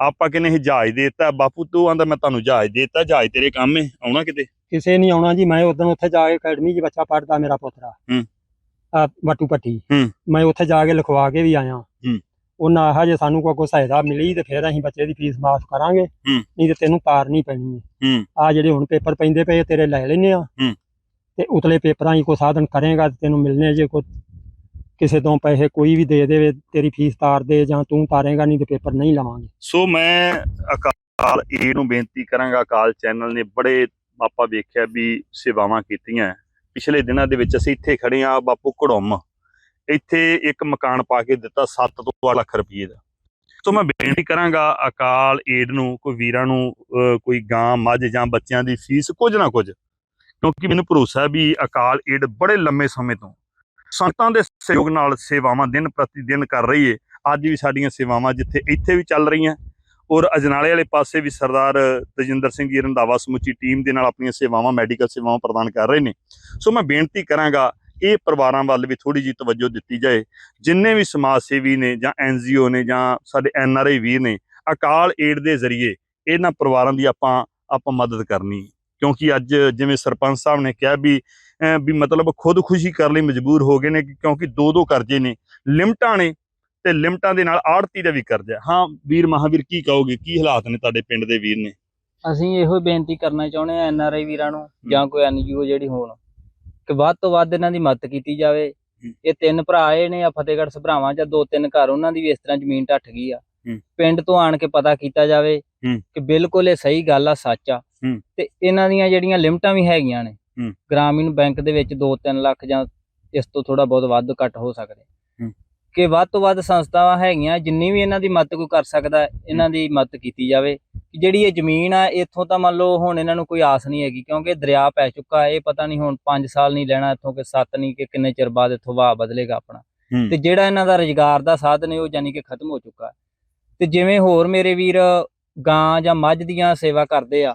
ਆਪਾਂ ਕਹਿੰਦੇ ਇਹ ਜਹਾਜ਼ ਦਿੱਤਾ ਬਾਪੂ ਤੂੰ ਆਂਦਾ ਮੈਂ ਤੁਹਾਨੂੰ ਜਹਾਜ਼ ਦਿੱਤਾ ਜਹਾਜ਼ ਤੇਰੇ ਕੰਮ ਹੈ ਆਉਣਾ ਕਿਤੇ? ਕਿਸੇ ਨਹੀਂ ਆਉਣਾ ਜੀ ਮੈਂ ਉਦੋਂ ਉੱਥੇ ਜਾ ਕੇ ਅਕੈਡਮੀ 'ਚ ਬੱਚਾ ਪੜਦਾ ਮੇਰਾ ਪੋਤਰਾ। ਹੂੰ। ਆ ਵਟੂ ਪੱਟੀ ਹੂੰ। ਮੈਂ ਉੱਥੇ ਜਾ ਕੇ ਲਿਖਵਾ ਕੇ ਵੀ ਆਇਆ। ਹੂੰ। ਉਹਨਾਂ ਆਹ ਜੇ ਸਾਨੂੰ ਕੋਈ ਕੋਈ ਸਹਾਇਤਾ ਮਿਲੀ ਤੇ ਫਿਰ ਅਸੀਂ ਬੱਚੇ ਦੀ ਫੀਸ ਮਾਫ ਕਰਾਂਗੇ। ਹੂੰ। ਨਹੀਂ ਤੇ ਤੈਨੂੰ ਤਾਰਨੀ ਪੈਣੀ ਹੈ ਹੂੰ। ਆ ਜਿਹੜੇ ਹੁਣ ਪੇਪਰ ਪੈਂਦੇ ਪਏ ਤੇਰੇ ਲੈ ਲੈਨੇ ਆ। ਹੂੰ। ਤੇ ਉਤਲੇ ਪੇਪਰਾਂ 'ਚ ਕੋਈ ਸਾਧਨ ਕਰੇਗਾ ਤੇ ਤੈਨੂੰ ਮਿਲਨੇ ਜੇ ਕੋਈ ਕਿਸੇ ਤੋਂ ਪੈਸੇ ਕੋਈ ਵੀ ਦੇ ਦੇਵੇ ਤੇਰੀ ਫੀਸ ਤਾਰ ਦੇ ਜਾਂ ਤੂੰ ਤਾਰੇਗਾ ਨਹੀਂ ਤੇ ਪੇਪਰ ਨਹੀਂ ਲਵਾਂਗੇ। ਸੋ ਮੈਂ ਅਕਾਲ ਏ ਨੂੰ ਬੇਨਤੀ ਕਰਾਂਗਾ ਅਕਾਲ ਚੈਨਲ ਨੇ ਬੜੇ ਆਪਾਂ ਵੇਖਿਆ ਵੀ ਸੇਵਾਵਾਂ ਕੀਤੀਆਂ। ਪਿਛਲੇ ਦਿਨਾਂ ਦੇ ਵਿੱਚ ਅਸੀਂ ਇੱਥੇ ਖੜੇ ਆ ਬਾਪੂ ਘੜੋਮ। ਇੱਥੇ ਇੱਕ ਮਕਾਨ ਪਾ ਕੇ ਦਿੱਤਾ 7 ਤੋਂ 8 ਲੱਖ ਰੁਪਏ ਦਾ। ਸੋ ਮੈਂ ਬੇਨਤੀ ਕਰਾਂਗਾ ਅਕਾਲ, ਏਡ ਨੂੰ, ਕੋਈ ਵੀਰਾਂ ਨੂੰ ਕੋਈ ਗਾਂ, ਮੱਝ ਜਾਂ ਬੱਚਿਆਂ ਦੀ ਫੀਸ ਕੁਝ ਨਾ ਕੁਝ। ਕਿਉਂਕਿ ਮੈਨੂੰ ਭਰੋਸਾ ਵੀ ਅਕਾਲ, ਏਡ ਬੜੇ ਲੰਮੇ ਸਮੇਂ ਤੋਂ ਸੰਗਤਾਂ ਦੇ ਸਹਿਯੋਗ ਨਾਲ ਸੇਵਾਵਾਂ ਦਿਨ ਪ੍ਰਤੀ ਦਿਨ ਕਰ ਰਹੀ ਹੈ ਅੱਜ ਵੀ ਸਾਡੀਆਂ ਸੇਵਾਵਾਂ ਜਿੱਥੇ ਇੱਥੇ ਵੀ ਚੱਲ ਰਹੀਆਂ। ਔਰ ਅਜਨਾਲੇ ਵਾਲੇ ਪਾਸੇ ਵੀ ਸਰਦਾਰ ਤਜਿੰਦਰ ਸਿੰਘ ਜੀ ਰੰਧਾਵਾ ਸਮੁੱਚੀ ਟੀਮ ਦੇ ਨਾਲ ਆਪਣੀਆਂ ਸੇਵਾਵਾਂ, ਮੈਡੀਕਲ ਸੇਵਾਵਾਂ ਪ੍ਰਦਾਨ ਕਰ ਰਹੇ ਨੇ। ਸੋ ਮੈਂ ਬੇਨਤੀ ਕਰਾਂਗਾ ਇਹ ਪਰਿਵਾਰਾਂ ਵੱਲ ਵੀ ਥੋੜੀ ਜਿਹੀ ਤਵੱਜੋ ਦਿੱਤੀ ਜਾਏ। ਜਿੰਨੇ ਵੀ ਸਮਾਜ ਸੇਵੀ ਨੇ ਜਾਂ ਐਨਜੀਓ ਨੇ ਜਾਂ ਸਾਡੇ ਐਨਆਰਆਈ ਵੀਰ ਨੇ ਅਕਾਲ ਏਡ ਦੇ ਜ਼ਰੀਏ ਇਹਨਾਂ ਪਰਿਵਾਰਾਂ ਦੀ ਆਪਾਂ ਆਪਾਂ ਮਦਦ ਕਰਨੀ। ਕਿਉਂਕਿ ਅੱਜ ਜਿਵੇਂ ਸਰਪੰਚ ਸਾਹਿਬ ਨੇ ਕਿਹਾ ਵੀ ਵੀ ਮਤਲਬ ਖੁਦਕੁਸ਼ੀ ਕਰਨ ਲਈ ਮਜਬੂਰ ਹੋ ਗਏ ਨੇ ਕਿਉਂਕਿ ਦੋ ਦੋ ਕਰਜ਼ੇ ਨੇ ਲਿਮਟਾਂ ਨੇ ਤੇ ਲਿਮਟਾਂ ਦੇ ਨਾਲ ਆੜਤੀ ਦਾ ਵੀ ਕਰਜ਼ਾ ਹੈ। ਵੀਰ ਮਹਾਵੀਰ ਕੀ ਕਹੋਗੇ? ਕੀ ਹਾਲਾਤ ਨੇ ਤੁਹਾਡੇ ਪਿੰਡ ਦੇ ਵੀਰ ਨੇ? ਅਸੀਂ ਇਹੋ ਬੇਨਤੀ ਕਰਨਾ ਚਾਹੁੰਦੇ ਆ ਐਨ ਆਰ ਆਈ ਵੀਰਾਂ ਨੂੰ ਜਾਂ ਕੋਈ ਐਨਜੀਓ ਜਿਹੜੀ ਹੋਣ। ਕਿ ਵੱਧ ਤੋਂ ਵੱਧ ਇਹਨਾਂ ਦੀ ਮਦਦ ਕੀਤੀ ਜਾਵੇ। ਇਹ ਤਿੰਨ ਭਰਾ ਆਏ ਨੇ ਆ ਫਤਿਹਗੜ੍ਹ ਸਭਰਾਵਾਂ ਚ ਦੋ ਤਿੰਨ ਘਰ ਉਹਨਾਂ ਦੀ ਵੀ ਇਸ ਤਰ੍ਹਾਂ ਜ਼ਮੀਨ ਢੱਠ ਗਈ ਆ। ਪਿੰਡ ਤੋਂ ਆਣ ਕੇ ਪਤਾ ਕੀਤਾ ਜਾਵੇ। ਕਿ ਬਿਲਕੁਲ ਇਹ ਸਹੀ ਗੱਲ ਆ ਸੱਚ ਆ। ਤੇ ਇਹਨਾਂ ਦੀਆਂ ਜਿਹੜੀਆਂ ਲਿਮਟਾਂ ਵੀ ਹੈਗੀਆਂ ਨੇ। ਗ੍ਰਾਮੀਣ ਬੈਂਕ ਦੇ ਵਿੱਚ 2-3 ਲੱਖ ਜਾਂ ਇਸ ਤੋਂ ਥੋੜਾ ਬਹੁਤ ਵੱਧ ਘੱਟ ਹੋ ਸਕਦੇ। ਕਿ ਵੱਧ ਤੋਂ ਵੱਧ ਸੰਸਥਾਵਾਂ ਹੈਗੀਆਂ ਜਿੰਨੀ ਵੀ ਇਹਨਾਂ ਦੀ ਮਦਦ ਕੋਈ ਕਰ ਸਕਦਾ ਇਹਨਾਂ ਦੀ ਮਦਦ ਕੀਤੀ ਜਾਵੇ ਕਿ ਜਿਹੜੀ ਇਹ ਜ਼ਮੀਨ ਆ ਇੱਥੋਂ ਤਾਂ ਮੰਨ ਲਓ ਹੁਣ ਇਹਨਾਂ ਨੂੰ ਕੋਈ ਆਸ ਨਹੀਂ ਹੈਗੀ ਕਿਉਂਕਿ ਦਰਿਆ ਪੈ ਚੁੱਕਾ ਇਹ ਪਤਾ ਨਹੀਂ ਹੁਣ 5 ਸਾਲ ਨਹੀਂ ਲੈਣਾ ਇੱਥੋਂ ਕਿ 7 ਨਹੀਂ ਕਿ ਕਿੰਨੇ ਚਿਰ ਬਾਅਦ ਇੱਥੋਂ ਵਾਹ ਬਦਲੇਗਾ ਆਪਣਾ। ਤੇ ਜਿਹੜਾ ਇਹਨਾਂ ਦਾ ਰੁਜ਼ਗਾਰ ਦਾ ਸਾਧਨ ਹੈ ਉਹ ਜਾਨੀ ਕਿ ਖਤਮ ਹੋ ਚੁੱਕਾ ਤੇ ਜਿਵੇਂ ਹੋਰ ਮੇਰੇ ਵੀਰ ਗਾਂ ਜਾਂ ਮੱਝ ਦੀਆਂ ਸੇਵਾ ਕਰਦੇ ਆ।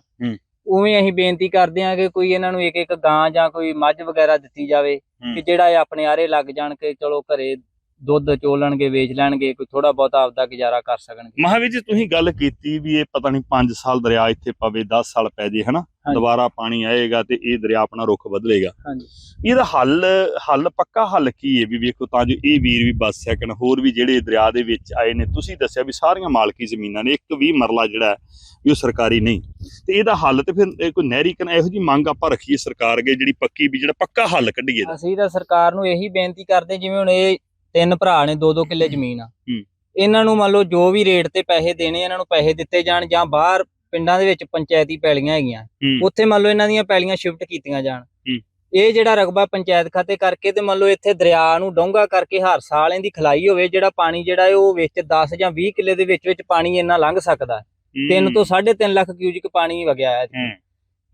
ਉਵੇਂ ਅਸੀਂ ਬੇਨਤੀ ਕਰਦੇ ਆ ਕਿ ਕੋਈ ਇਹਨਾਂ ਨੂੰ ਇੱਕ ਇੱਕ ਗਾਂ ਜਾਂ ਕੋਈ ਮੱਝ ਵਗੈਰਾ ਦਿੱਤੀ ਜਾਵੇ। ਕਿ ਜਿਹੜਾ ਇਹ ਆਪਣੇ ਆਰੇ ਲੱਗ ਜਾਣ ਕੇ ਚਲੋ ਘਰੇ ਦੁੱਧ ਚੋਲਣਗੇ ਵੇਚ ਲੈਣਗੇ ਕੋਈ ਥੋੜਾ ਬਹੁਤਾ ਆਪਦਾ ਗੁਜ਼ਾਰਾ ਕਰ ਸਕਣਗੇ। ਮਹਾਵੀਰ ਜੀ ਤੁਸੀਂ ਗੱਲ ਕੀਤੀ ਵੀ ਇਹ ਪਤਾ ਨਹੀਂ 5 ਸਾਲ ਦਰਿਆ ਇੱਥੇ ਪਵੇ 10 ਸਾਲ ਪੈ ਜੇ ਹਨਾ। ਦੁਬਾਰਾ ਪਾਣੀ ਆਏਗਾ ਤੇ ਇਹ ਦਰਿਆ ਆਪਣਾ ਰੁੱਖ ਬਦਲੇਗਾ। ਹਾਂਜੀ। ਇਹਦਾ ਹੱਲ ਹੱਲ ਪੱਕਾ ਹੱਲ ਕੀ ਹੈ ਵੀ ਵੇਖੋ ਤਾਂ ਜੋ ਇਹ ਵੀਰ ਵੀ ਬਚ ਸਕਣ ਹੋਰ ਵੀ ਜਿਹੜੇ ਦਰਿਆ ਦੇ ਵਿੱਚ ਆਏ ਨੇ ਤੁਸੀਂ ਦੱਸਿਆ ਵੀ ਸਾਰੀਆਂ ਮਾਲਕੀ ਜ਼ਮੀਨਾਂ ਨੇ ਇੱਕ ਵੀ ਮਰਲਾ ਜਿਹੜਾ ਵੀ ਉਹ ਸਰਕਾਰੀ ਨਹੀਂ। ਤੇ ਇਹਦਾ ਹੱਲ ਤੇ ਫਿਰ ਕੋਈ ਨਹਿਰੀ ਕਨ ਇਹੋ ਜੀ ਮੰਗ ਆਪਾਂ ਰੱਖੀਏ ਸਰਕਾਰ ਅੱਗੇ ਜਿਹੜੀ ਪੱਕੀ ਵੀ ਜਿਹੜਾ ਪੱਕਾ ਹੱਲ ਕੱਢੀਏ। ਅਸੀਂ ਤਾਂ ਸਰਕਾਰ ਨੂੰ ਇਹੀ ਬੇਨਤੀ ਕਰਦੇ ਜਿਵੇਂ ਹੁਣ ਇਹ ਤਿੰਨ ਭਰਾ ਨੇ ਦੋ ਦੋ ਕਿੱਲੇ ਜ਼ਮੀਨ ਆ। ਇਹਨਾਂ ਨੂੰ ਮੰਨ ਲਓ ਜੋ ਵੀ ਰੇਟ ਤੇ ਪੈਸੇ ਦੇਣੇ ਇਹਨਾਂ ਨੂੰ ਪੈਸੇ ਦਿੱਤੇ ਜਾਣ ਜਾਂ ਬਾਹਰ ਪਿੰਡਾਂ ਦੇ ਵਿੱਚ ਪੰਚਾਇਤੀ ਪੈਲੀਆਂ ਹੈਗੀਆਂ। ਉੱਥੇ ਮੰਨ ਲਓ ਇਹਨਾਂ ਦੀਆਂ ਪੈਲੀਆਂ ਸ਼ਿਫਟ ਕੀਤੀਆਂ ਜਾਣ। ਇਹ ਜਿਹੜਾ ਰਕਬਾ ਪੰਚਾਇਤ ਖਾਤੇ ਕਰਕੇ ਤੇ ਮੰਨ ਲਓ ਇੱਥੇ ਦਰਿਆ ਨੂੰ ਡੋਂਗਾ ਕਰਕੇ ਹਰ ਸਾਲ ਇਹਦੀ ਖਲਾਈ ਹੋਵੇ ਜਿਹੜਾ ਪਾਣੀ ਜਿਹੜਾ ਉਹ ਵਿੱਚ 10 ਜਾਂ 20 ਕਿੱਲੇ ਦੇ ਵਿੱਚ ਵਿੱਚ ਪਾਣੀ ਇੰਨਾ ਲੰਘ ਸਕਦਾ। ਤਿੰਨ ਤੋਂ 3.5 ਲੱਖ ਕਿਊਜਿਕ ਪਾਣੀ ਵਗਿਆ ਹੈ।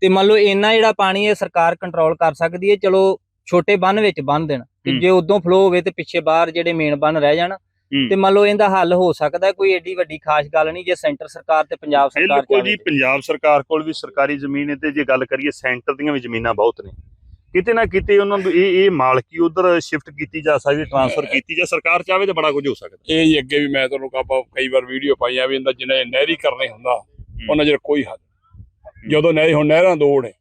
ਤੇ ਮੰਨ ਲਓ ਇੰਨਾ ਜਿਹੜਾ ਪਾਣੀ ਹੈ ਸਰਕਾਰ ਕੰਟਰੋਲ ਕਰ ਸਕਦੀ ਹੈ ਚਲੋ ਛੋਟੇ ਬੰਨ ਵਿੱਚ ਬੰਨ ਦੇਣ ਕਿ ਹੂੰ। ਜੇ ਉਦੋਂ ਫਲੋ ਹੋਵੇ ਤੇ ਪਿੱਛੇ ਬਾਹਰ ਜਿਹੜੇ ਮੇਨ ਬੰਨ ਰਹਿ ਜਾਣ। ਤੇ ਮੰਨ ਲਓ ਇਹਦਾ ਹੱਲ ਹੋ ਸਕਦਾ ਕੋਈ ਏਡੀ ਵੱਡੀ ਖਾਸ ਗੱਲ ਨਹੀਂ ਜੇ ਸੈਂਟਰ ਸਰਕਾਰ ਤੇ ਪੰਜਾਬ ਸਰਕਾਰ ਬਿਲਕੁਲ ਜੀ ਤੇ। ਪੰਜਾਬ ਸਰਕਾਰ ਕੋਲ ਵੀ ਸਰਕਾਰੀ ਜ਼ਮੀਨ ਹੈ ਤੇ ਜੇ ਗੱਲ ਕਰੀਏ ਸੈਂਟਰ ਦੀਆਂ ਵੀ ਜ਼ਮੀਨਾਂ ਬਹੁਤ ਨੇ ਕਿਤੇ ਨਾ ਕਿਤੇ ਉਹਨਾਂ ਨੂੰ ਇਹ ਇਹ ਮਾਲਕੀ ਉਧਰ ਸ਼ਿਫਟ ਕੀਤੀ ਜਾ ਸਕਦੀ ਟ੍ਰਾਂਸਫਰ ਕੀਤੀ ਜਾ ਸਰਕਾਰ ਚਾਹਵੇ ਤਾਂ ਬੜਾ ਕੁਝ ਹੋ ਸਕਦਾ ਇਹ ਹੀ ਅੱਗੇ ਵੀ ਮੈਂ ਤੁਹਾਨੂੰ ਆਪਾਂ ਕਈ ਵਾਰ ਵੀਡੀਓ ਪਾਈਆਂ ਵੀ ਇਹਦਾ ਜਿਹਨੇ ਨਹਿਰੀ ਕਰਨੇ ਹੁੰਦਾ ਉਹਨਾਂ ਜਿਹੜਾ ਕੋਈ ਹੱਲ। ਜਦੋਂ ਨਹਿਰੀ ਹੁਣ ਨਹਿਰਾਂ ਦੋ ਨੇ ਹੂੰ।